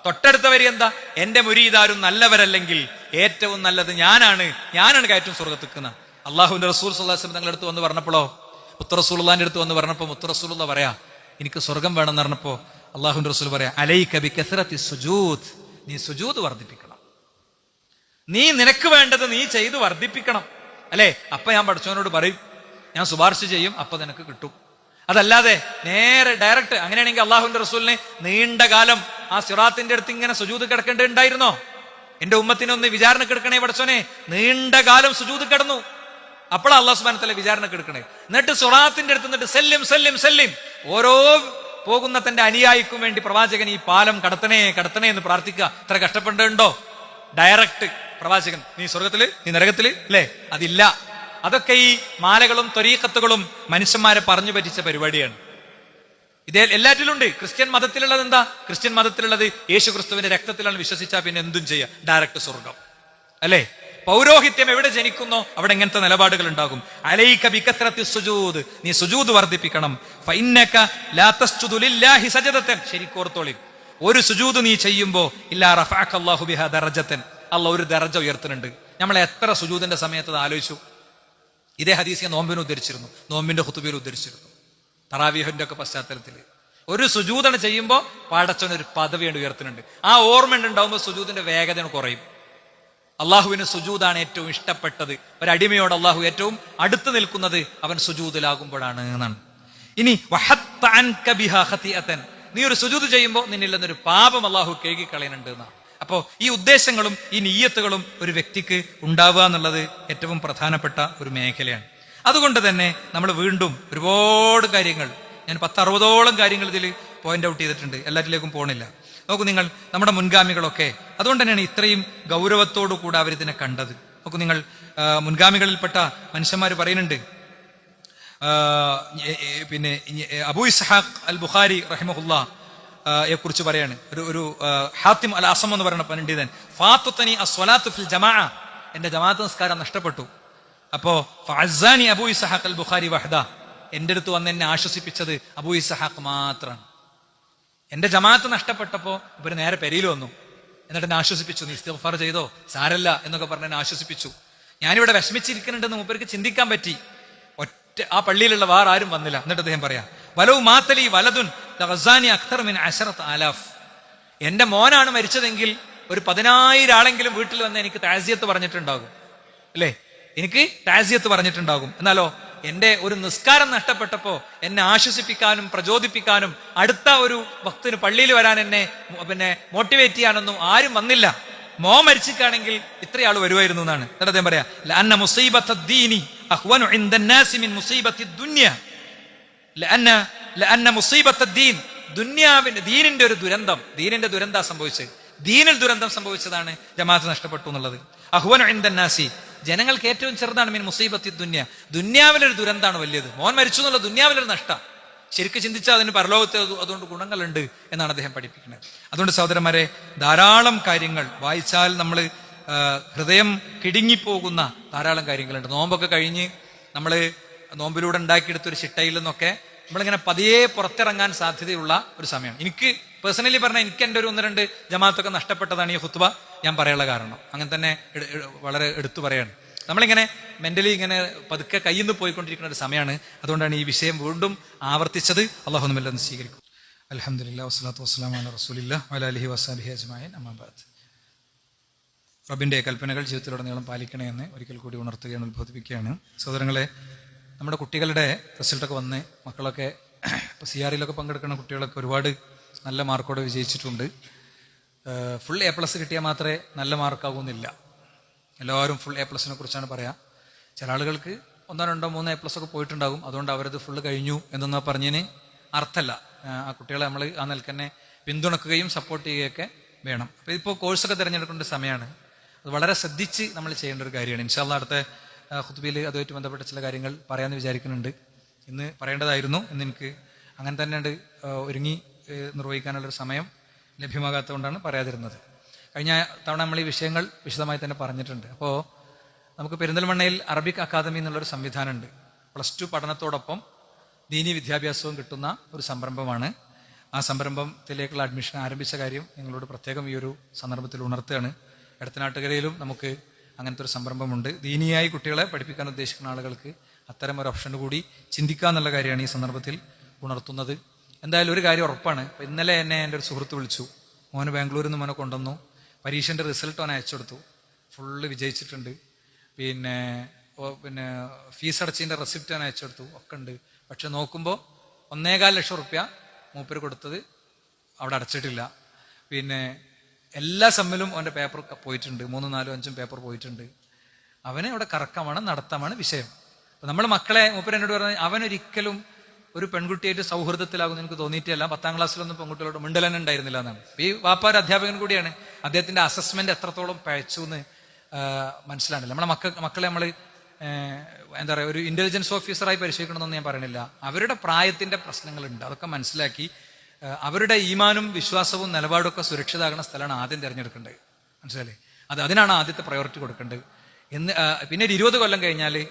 തൊട്ടടുത്ത വരി എന്താ? എന്റെ മുരീതാരും നല്ലവരല്ലെങ്കിൽ ഏറ്റവും നല്ലത് ഞാനാണ്. ഞാനാണ് കയറ്റം സ്വർഗത്തിക്കുന്ന അള്ളാഹുവിന്റെ റസൂൽ സുല്ലാസ്ലം തങ്ങളുടെ അടുത്ത് വന്ന് പറഞ്ഞപ്പോഴോ മുത്തറസൂലുള്ളാന്റെ അടുത്ത് വന്ന് പറഞ്ഞപ്പോൾ മുത്തറസൂള്ള പറയാ എനിക്ക് സ്വർഗം വേണമെന്ന് പറഞ്ഞപ്പോൾ അള്ളാഹു റസൂൽ പറയാ അലൈ കബി കസറത്തി സുജൂത് നീ സുജൂത് വർദ്ധിപ്പിക്കണം. നീ നിനക്ക് വേണ്ടത് നീ ചെയ്ത് വർദ്ധിപ്പിക്കണം. അല്ലേ? അപ്പൊ ഞാൻ പഠിച്ചവനോട് പറയും ഞാൻ ശുപാർശ ചെയ്യും അപ്പൊ നിനക്ക് കിട്ടും. അതല്ലാതെ നേരെ ഡയറക്റ്റ് അങ്ങനെയാണെങ്കിൽ അള്ളാഹുവിന്റെ റസൂലിനെ നീണ്ട കാലം ആ സിറാത്തിന്റെ അടുത്ത് ഇങ്ങനെ സുജൂത് കിടക്കേണ്ടതുണ്ടായിരുന്നോ? എന്റെ ഉമ്മത്തിനൊന്ന് വിചാരണ കിടക്കണേ പഠിച്ചോനെ നീണ്ട കാലം സുജൂത് കിടന്നു. അപ്പോഴാ അള്ളാഹു സുബാനത്തല വിചാരണ കിടക്കണേ എന്നിട്ട് സുറാത്തിന്റെ അടുത്ത് നിന്നിട്ട് സെല്ലും സെല്ലും സെല്ലും. ഓരോ പോകുന്ന തന്റെ അനുയായിക്കും വേണ്ടി പ്രവാചകൻ ഈ പാലം കടത്തണേ കടത്തണേ എന്ന് പ്രാർത്ഥിക്കുക. ഇത്ര കഷ്ടപ്പെടേണ്ടോ ഡയറക്റ്റ് പ്രവാചകൻ നീ സ്വർഗത്തിൽ നീ നരകത്തിൽ? അല്ലേ? അതില്ല. അതൊക്കെ ഈ മാലകളും ത്വരീക്കത്തുകളും മനുഷ്യന്മാരെ പറഞ്ഞു പറ്റിച്ച പരിപാടിയാണ്. ഇതേ എല്ലാറ്റിലും ഉണ്ട് ക്രിസ്ത്യൻ മതത്തിലുള്ളത് എന്താ? ക്രിസ്ത്യൻ മതത്തിലുള്ളത് യേശു ക്രിസ്തുവിന്റെ രക്തത്തിലാണ് വിശ്വസിച്ചാൽ പിന്നെ എന്തും ചെയ്യുക ഡയറക്റ്റ് സ്വർഗം അല്ലേ? പൗരോഹിത്യം എവിടെ ജനിക്കുന്നു? അവിടെ ഇങ്ങനത്തെ നിലപാടുകൾ ഉണ്ടാകും അലൈക ബികത്രത്തി സുജൂദ്. നീ സുജൂദ് വർദ്ധിപ്പിക്കണം. ഫൈന്നക ലാ തസ്ജുദു ലില്ലാഹി സജദതൻ ശരിക്കോർത്തോളി ഒരു സുജൂദ് നീ ചെയ്യുമ്പോ ഇല്ലാ റഫഅക അല്ലാഹു ബിഹാ ദറജതൻ അല്ലാഹ് ഒരു ദറജ ഉയർത്തുന്നുണ്ട്. നമ്മൾ എത്ര സുജൂദിന്റെ സമയത്ത് ആലോചിച്ചു? ഇതേ ഹദീസ് ഞാൻ നോമ്പിന് ഉദ്ധരിച്ചിരുന്നു. നോമ്പിന്റെ ഹുത്തുബിയിൽ ഉദ്ധരിച്ചിരുന്നു. തറാവീഹന്റെ ഒക്കെ പശ്ചാത്തലത്തിൽ ഒരു സുജൂതന ചെയ്യുമ്പോൾ പാടച്ചവൻ ഒരു പദവിയാണ് ഉയർത്തുന്നുണ്ട്. ആ ഓർമ്മ ഉണ്ടാവുമ്പോൾ സുജൂതിന്റെ വേഗത കുറയും. അള്ളാഹുവിന് സുജൂദാണ് ഏറ്റവും ഇഷ്ടപ്പെട്ടത്. ഒരടിമയോട് അള്ളാഹു ഏറ്റവും അടുത്ത് നിൽക്കുന്നത് അവൻ സുജൂദിലാകുമ്പോഴാണ് എന്നാണ്. ഇനി. നീ ഒരു സുജൂദ് ചെയ്യുമ്പോൾ നിന്നിൽ നിന്നൊരു പാപം അള്ളാഹു കഴുകി കളയുന്നുണ്ട് എന്നാണ്. അപ്പോ ഈ ഉദ്ദേശങ്ങളും ഈ നീയത്തുകളും ഒരു വ്യക്തിക്ക് ഉണ്ടാവുക എന്നുള്ളത് ഏറ്റവും പ്രധാനപ്പെട്ട ഒരു മേഖലയാണ്. അതുകൊണ്ട് തന്നെ നമ്മൾ വീണ്ടും ഒരുപാട് കാര്യങ്ങൾ ഞാൻ പത്തറുപതോളം കാര്യങ്ങൾ ഇതിൽ പോയിന്റ് ഔട്ട് ചെയ്തിട്ടുണ്ട്. എല്ലാറ്റിലേക്കും പോണില്ല. നോക്കൂ നിങ്ങൾ നമ്മുടെ മുൻഗാമികളൊക്കെ. അതുകൊണ്ട് തന്നെയാണ് ഇത്രയും ഗൗരവത്തോടു കൂടെ അവരിതിനെ കണ്ടത്. നോക്കൂ നിങ്ങൾ മുൻഗാമികളിൽപ്പെട്ട മനുഷ്യന്മാർ പറയുന്നുണ്ട്. പിന്നെ അബൂ ഇസ്ഹാഖ് അൽ ബുഖാരി റഹിമഹുല്ല യെ കുറിച്ച് പറയാണ്. ഒരു ഒരു ഹാത്തിം അൽ അസം എന്ന് പറയുന്ന പണ്ഡിതൻ ഫാത്തുത്തനി അസ്വലാത്തു ഫിൽ ജമാ എന്റെ ജമാഅത്ത് നിസ്കാരം നഷ്ടപ്പെട്ടു. അപ്പോ ഫാസാനി അബൂ ഇസ്ഹാഖ് അൽ ബുഖാരി വഹദ എന്റെ അടുത്ത് വന്ന് എന്നെ ആശ്വസിപ്പിച്ചത് അബൂ ഇസ്ഹാഖ് മാത്രമാണ് എന്റെ ജമാഅത്ത് നഷ്ടപ്പെട്ടപ്പോ ഇവർ നേരെ പെരിയിൽ വന്നു. എന്നിട്ട് എന്നെ ആശ്വസിപ്പിച്ചു. നീ ഇസ്തിഗ്ഫാർ ചെയ്തോ? സാരല്ല എന്നൊക്കെ പറഞ്ഞ് എന്നെ ആശ്വസിപ്പിച്ചു. ഞാനിവിടെ വിഷമിച്ചിരിക്കുന്നുണ്ടെന്ന് മൂപ്പർക്ക് ചിന്തിക്കാൻ പറ്റി. ഒറ്റ ആ പള്ളിയിലുള്ള വേറെ ആരും വന്നില്ല. എന്നിട്ട് അദ്ദേഹം പറയാം വലവു മാത്തലി വലതുൻ അഖ്തർ മിൻ അഷറത്ത് ആലാഫ്. എന്റെ മോനാണ് മരിച്ചതെങ്കിൽ ഒരു പതിനായിരം ആളെങ്കിലും വീട്ടിൽ വന്ന് എനിക്ക് താസിയത്ത് പറഞ്ഞിട്ടുണ്ടാകും. അല്ലേ? എനിക്ക് താസിയത്ത് പറഞ്ഞിട്ടുണ്ടാകും. എന്നാലോ? എന്റെ ഒരു നിസ്കാരം നഷ്ടപ്പെട്ടപ്പോ എന്നെ ആശ്വസിപ്പിക്കാനും പ്രചോദിപ്പിക്കാനും അടുത്ത ഒരു ഭക്തന് പള്ളിയിൽ വരാൻ എന്നെ പിന്നെ മോട്ടിവേറ്റ് ചെയ്യാനൊന്നും ആരും വന്നില്ല. മോ മരിച്ചിക്കാണെങ്കിൽ ഇത്രയാൾ വരുമായിരുന്നു എന്നാണ്. എന്നിട്ട് അദ്ദേഹം പറയാ "ലഅന്ന മുസീബത്തദ്ദീനി അഹ്വനു മിൻ ലഅന്ന ലഅന്ന ദീനിന്റെ ഒരു ദുരന്തം ദീനിന്റെ ദുരന്ത സംഭവിച്ചത്. ദീനിൽ ദുരന്തം സംഭവിച്ചതാണ് ജമാഅത്ത് നഷ്ടപ്പെട്ടു എന്നുള്ളത്. അഹ്വനു ജനങ്ങൾക്ക് ഏറ്റവും ചെറുതാണ് മീൻ മുസീബത്തി ദുന്യ. ദുന്യാവിലൊരു ദുരന്താണ് വലിയത്. മോൻ മരിച്ചു എന്നുള്ള ദുന്യാവിലൊരു നഷ്ടം. ശരിക്കും ചിന്തിച്ചാൽ അതിന് പരലോകത്തെ അത് അതുകൊണ്ട് ഗുണങ്ങളുണ്ട് എന്നാണ് അദ്ദേഹം പഠിപ്പിക്കുന്നത്. അതുകൊണ്ട് സഹോദരന്മാരെ ധാരാളം കാര്യങ്ങൾ വായിച്ചാൽ നമ്മൾ ഹൃദയം കിടുങ്ങിപ്പോകുന്ന ധാരാളം കാര്യങ്ങളുണ്ട്. നോമ്പൊക്കെ കഴിഞ്ഞ് നമ്മൾ നോമ്പിലൂടെ ഉണ്ടാക്കിയെടുത്തൊരു ചിട്ടയിൽ നിന്നൊക്കെ നമ്മളിങ്ങനെ പതിയെ പുറത്തിറങ്ങാൻ സാധ്യതയുള്ള ഒരു സമയം. എനിക്ക് പേഴ്സണലി പറഞ്ഞാൽ എനിക്ക് എന്റെ ഒരു ഒന്ന് രണ്ട് ജമാഅത്തൊക്കെ നഷ്ടപ്പെട്ടതാണ് ഈ ഹുത്തുബ ഞാൻ പറയാനുള്ള കാരണം. അങ്ങനെ തന്നെ വളരെ എടുത്തു പറയാണ്. നമ്മളിങ്ങനെ മെന്റലി ഇങ്ങനെ പതുക്കെ കയ്യിൽ നിന്ന് പോയിക്കൊണ്ടിരിക്കുന്ന ഒരു സമയമാണ് അതുകൊണ്ടാണ് ഈ വിഷയം വീണ്ടും ആവർത്തിച്ചത്. അള്ളാഹു നമ്മെല്ലാം സ്വീകരിക്കും. അലഹമില്ല വസ്ലാത്തു വസ്സലാം അല റസൂലില്ല അലഹി വസാബിഹി അജ്മായൻ അമ്മാബാദ് റബിന്റെ കൽപ്പനകൾ ജീവിതത്തിലുടനീളം പാലിക്കണേ എന്ന് ഒരിക്കൽ കൂടി ഉണർത്തുകയാണ് ഉത്ബോധിപ്പിക്കുകയാണ്. സഹോദരങ്ങളെ നമ്മുടെ കുട്ടികളുടെ റിസൾട്ടൊക്കെ വന്ന് മക്കളൊക്കെ ഇപ്പോൾ സി ആറിലൊക്കെ പങ്കെടുക്കുന്ന കുട്ടികളൊക്കെ ഒരുപാട് നല്ല മാർക്കോടെ വിജയിച്ചിട്ടുണ്ട്. ഫുൾ എ പ്ലസ് കിട്ടിയാൽ മാത്രമേ നല്ല മാർക്കാകുന്നില്ല എല്ലാവരും ഫുൾ എ പ്ലസിനെ കുറിച്ചാണ് പറയാം. ചില ആളുകൾക്ക് ഒന്നോ രണ്ടോ മൂന്നോ എ പ്ലസ് ഒക്കെ പോയിട്ടുണ്ടാകും. അതുകൊണ്ട് അവരത് ഫുള്ള് കഴിഞ്ഞു എന്നൊന്നും പറഞ്ഞതിന് അർത്ഥമല്ല ആ, കുട്ടികളെ നമ്മൾ ആ നിലയ്ക്ക് തന്നെ പിന്തുണക്കുകയും സപ്പോർട്ട് ചെയ്യുകയൊക്കെ വേണം. അപ്പോൾ ഇപ്പോൾ കോഴ്സൊക്കെ തിരഞ്ഞെടുക്കേണ്ട സമയമാണ് അത് വളരെ ശ്രദ്ധിച്ച് നമ്മൾ ചെയ്യേണ്ട ഒരു കാര്യമാണ്. ഇൻഷാല്ല അടുത്ത ഹുത്തുബിയിൽ അതുമായിട്ട് ബന്ധപ്പെട്ട ചില കാര്യങ്ങൾ പറയാമെന്ന് വിചാരിക്കുന്നുണ്ട്. ഇന്ന് പറയേണ്ടതായിരുന്നു എന്ന് എനിക്ക് അങ്ങനെ തന്നെ ഒരുങ്ങി നിർവഹിക്കാനുള്ളൊരു സമയം ലഭ്യമാകാത്തതുകൊണ്ടാണ് പറയാതിരുന്നത്. കഴിഞ്ഞ തവണ നമ്മൾ ഈ വിഷയങ്ങൾ വിശദമായി തന്നെ പറഞ്ഞിട്ടുണ്ട്. അപ്പോൾ നമുക്ക് പെരിന്തൽമണ്ണയിൽ അറബിക് അക്കാദമി എന്നുള്ളൊരു സംവിധാനമുണ്ട്. പ്ലസ് ടു പഠനത്തോടൊപ്പം ദീനി വിദ്യാഭ്യാസവും കിട്ടുന്ന ഒരു സംരംഭമാണ്. ആ സംരംഭത്തിലേക്കുള്ള അഡ്മിഷൻ ആരംഭിച്ച കാര്യം നിങ്ങളോട് പ്രത്യേകം ഈ ഒരു സന്ദർഭത്തിൽ ഉണർത്തുകയാണ്. ഇടത്തനാട്ടുകരയിലും നമുക്ക് അങ്ങനത്തെ ഒരു സംരംഭമുണ്ട്. ദീനിയായി കുട്ടികളെ പഠിപ്പിക്കാൻ ഉദ്ദേശിക്കുന്ന ആളുകൾക്ക് അത്തരം ഒരു ഓപ്ഷൻ കൂടി ചിന്തിക്കുക എന്നുള്ള കാര്യമാണ് ഈ സന്ദർഭത്തിൽ ഉണർത്തുന്നത്. എന്തായാലും ഒരു കാര്യം ഉറപ്പാണ്. ഇന്നലെ എന്നെ എന്റെ ഒരു സുഹൃത്ത് വിളിച്ചു. മോന് ബാംഗ്ലൂരിൽ നിന്ന് മോനെ കൊണ്ടുവന്നു. പരീക്ഷന്റെ റിസൾട്ട് അവൻ അയച്ചു ഫുള്ള് വിജയിച്ചിട്ടുണ്ട്. പിന്നെ പിന്നെ ഫീസ് അടച്ചതിന്റെ റെസിപ്റ്റ് അവൻ അയച്ചു കൊടുത്തു. ഒക്കെ ഉണ്ട്. പക്ഷെ നോക്കുമ്പോൾ ഒന്നേകാൽ ലക്ഷം റുപ്യ മൂപ്പര് കൊടുത്തത് അവിടെ അടച്ചിട്ടില്ല. പിന്നെ എല്ലാ സമ്മിലും അവന്റെ പേപ്പർ പോയിട്ടുണ്ട്. മൂന്നും നാലും അഞ്ചും പേപ്പർ പോയിട്ടുണ്ട്. അവനെ അവിടെ കറക്കമാണ് നടത്തമാണ് വിഷയം. അപ്പം നമ്മൾ മക്കളെ മൂപ്പര് എന്നോട് പറഞ്ഞ അവനൊരിക്കലും ഒരു പെൺകുട്ടിയായിട്ട് സൗഹൃദത്തിലാകും എനിക്ക് തോന്നിയിട്ടില്ല. പത്താം ക്ലാസ്സിലൊന്നും പെൺകുട്ടികളോട് മിണ്ടലൻ ഉണ്ടായിരുന്നില്ല എന്നാണ്. ഈ വാപ്പ ഒരു അധ്യാപകൻ കൂടിയാണ്. അദ്ദേഹത്തിന്റെ അസസ്മെന്റ് എത്രത്തോളം പഴച്ചു എന്ന് മനസ്സിലാണില്ല നമ്മുടെ മക്ക മക്കളെ നമ്മൾ എന്താ പറയുക ഒരു ഇന്റലിജൻസ് ഓഫീസറായി പരിശോധിക്കണമെന്നൊന്നും ഞാൻ പറയണില്ല അവരുടെ പ്രായത്തിന്റെ പ്രശ്നങ്ങളുണ്ട്. അതൊക്കെ മനസ്സിലാക്കി അവരുടെ ഈമാനും വിശ്വാസവും നിലപാടൊക്കെ സുരക്ഷിതാകുന്ന സ്ഥലമാണ് ആദ്യം തിരഞ്ഞെടുക്കേണ്ടത്. മനസ്സിലല്ലേ അത് അതിനാണ് ആദ്യത്തെ പ്രയോറിറ്റി കൊടുക്കേണ്ടത്. എന്ന് പിന്നെ ഒരു ഇരുപത് കൊല്ലം കഴിഞ്ഞാൽ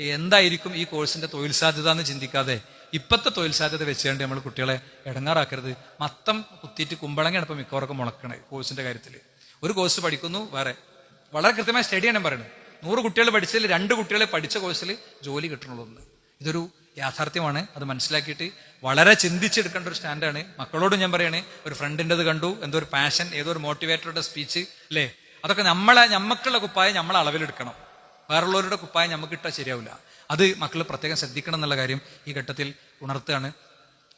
എന്തായിരിക്കും ഈ കോഴ്സിന്റെ തൊഴിൽ സാധ്യത എന്ന് ചിന്തിക്കാതെ ഇപ്പോഴത്തെ തൊഴിൽ സാധ്യത വെച്ചുകൊണ്ട് നമ്മൾ കുട്ടികളെ ഇടങ്ങാറാക്കരുത്. മത്തം കുത്തിയിട്ട് കുമ്പളങ്ങയാണ് ഇപ്പം മിക്കവർക്കും മുളക്കണേ കോഴ്സിന്റെ കാര്യത്തിൽ ഒരു കോഴ്സ് പഠിക്കുന്നു വേറെ. വളരെ കൃത്യമായ സ്റ്റഡിയാണ് ഞാൻ പറയുന്നത്. നൂറ് കുട്ടികൾ പഠിച്ചതിൽ രണ്ട് കുട്ടികളെ പഠിച്ച കോഴ്സിൽ ജോലി കിട്ടണുള്ളൂ ഇതൊരു യാഥാർത്ഥ്യമാണ്. അത് മനസ്സിലാക്കിയിട്ട് വളരെ ചിന്തിച്ചെടുക്കേണ്ട ഒരു സ്റ്റാൻഡാണ്. മക്കളോടും ഞാൻ പറയണേ ഒരു ഫ്രണ്ടിന്റെത് കണ്ടു എന്തോ ഒരു പാഷൻ ഏതോ ഒരു മോട്ടിവേറ്ററുടെ സ്പീച്ച് അല്ലേ? അതൊക്കെ നമ്മളെ നമ്മക്കുള്ള കുപ്പായം നമ്മളെ അളവിലെടുക്കണം. വേറുള്ളവരുടെ കുപ്പായം നമുക്ക് ഇട്ടാൽ ശരിയാവില്ല അത് മക്കൾ പ്രത്യേകം ശ്രദ്ധിക്കണം എന്നുള്ള കാര്യം ഈ ഘട്ടത്തിൽ ഉണർത്തുകയാണ്.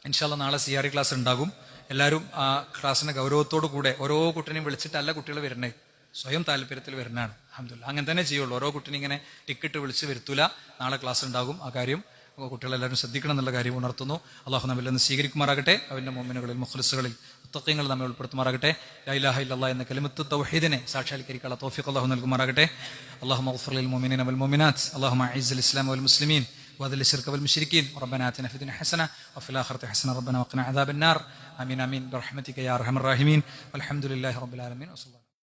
ഇൻഷാല്ല നാളെ സി ആർ ക്ലാസ് ഉണ്ടാകും. എല്ലാവരും ആ ക്ലാസ്സിന്റെ ഗൗരവത്തോടു കൂടെ ഓരോ കുട്ടിനെയും വിളിച്ചിട്ടല്ല കുട്ടികൾ വരണേ സ്വയം താല്പര്യത്തിൽ വരുന്നതാണ്. അഹമ്മദില്ല അങ്ങനെ തന്നെ ചെയ്യുള്ളൂ. ഓരോ കുട്ടിനെ ഇങ്ങനെ ടിക്കറ്റ് വിളിച്ച് വരുത്തൂല. നാളെ ക്ലാസ് ഉണ്ടാകും. ആ കാര്യം കുട്ടികളെല്ലാവരും ശ്രദ്ധിക്കണം എന്നുള്ള കാര്യം ഉണർത്തുന്നു അള്ളാഹു നമ്മിൽ നിന്ന് സ്വീകരിക്കുമാറാകട്ടെ അവൻ്റെ മോമിനുകളിൽ മുഖ്ലിസുകളിൽ മുത്തക്കങ്ങൾ നമ്മെ ഉൾപ്പെടുത്തുമാറാകട്ടെ ലൈലാഹ ഇല്ലല്ലാ എന്ന കലിമത്ത് തൗഹീദിനെ സാക്ഷാത്കരിക്കാനുള്ള തോഫിഖ് അള്ളാഹു നൽകുമാറാകട്ടെ അള്ളാഹു മഗ്ഫിർ മുമിനിൻ വൽ മുമിനാത്ത് അള്ളാഹു അഇസ് അൽ ഇസ്ലാം വൽ മുസ്ലിമീൻ وذل الشرك والمشركين ربنا آتنا في الدنيا حسنة وفي الآخرة حسنة ربنا وقنا عذاب النار آمين آمين برحمتك يا أرحم الراحمين والحمد لله رب العالمين وصلى الله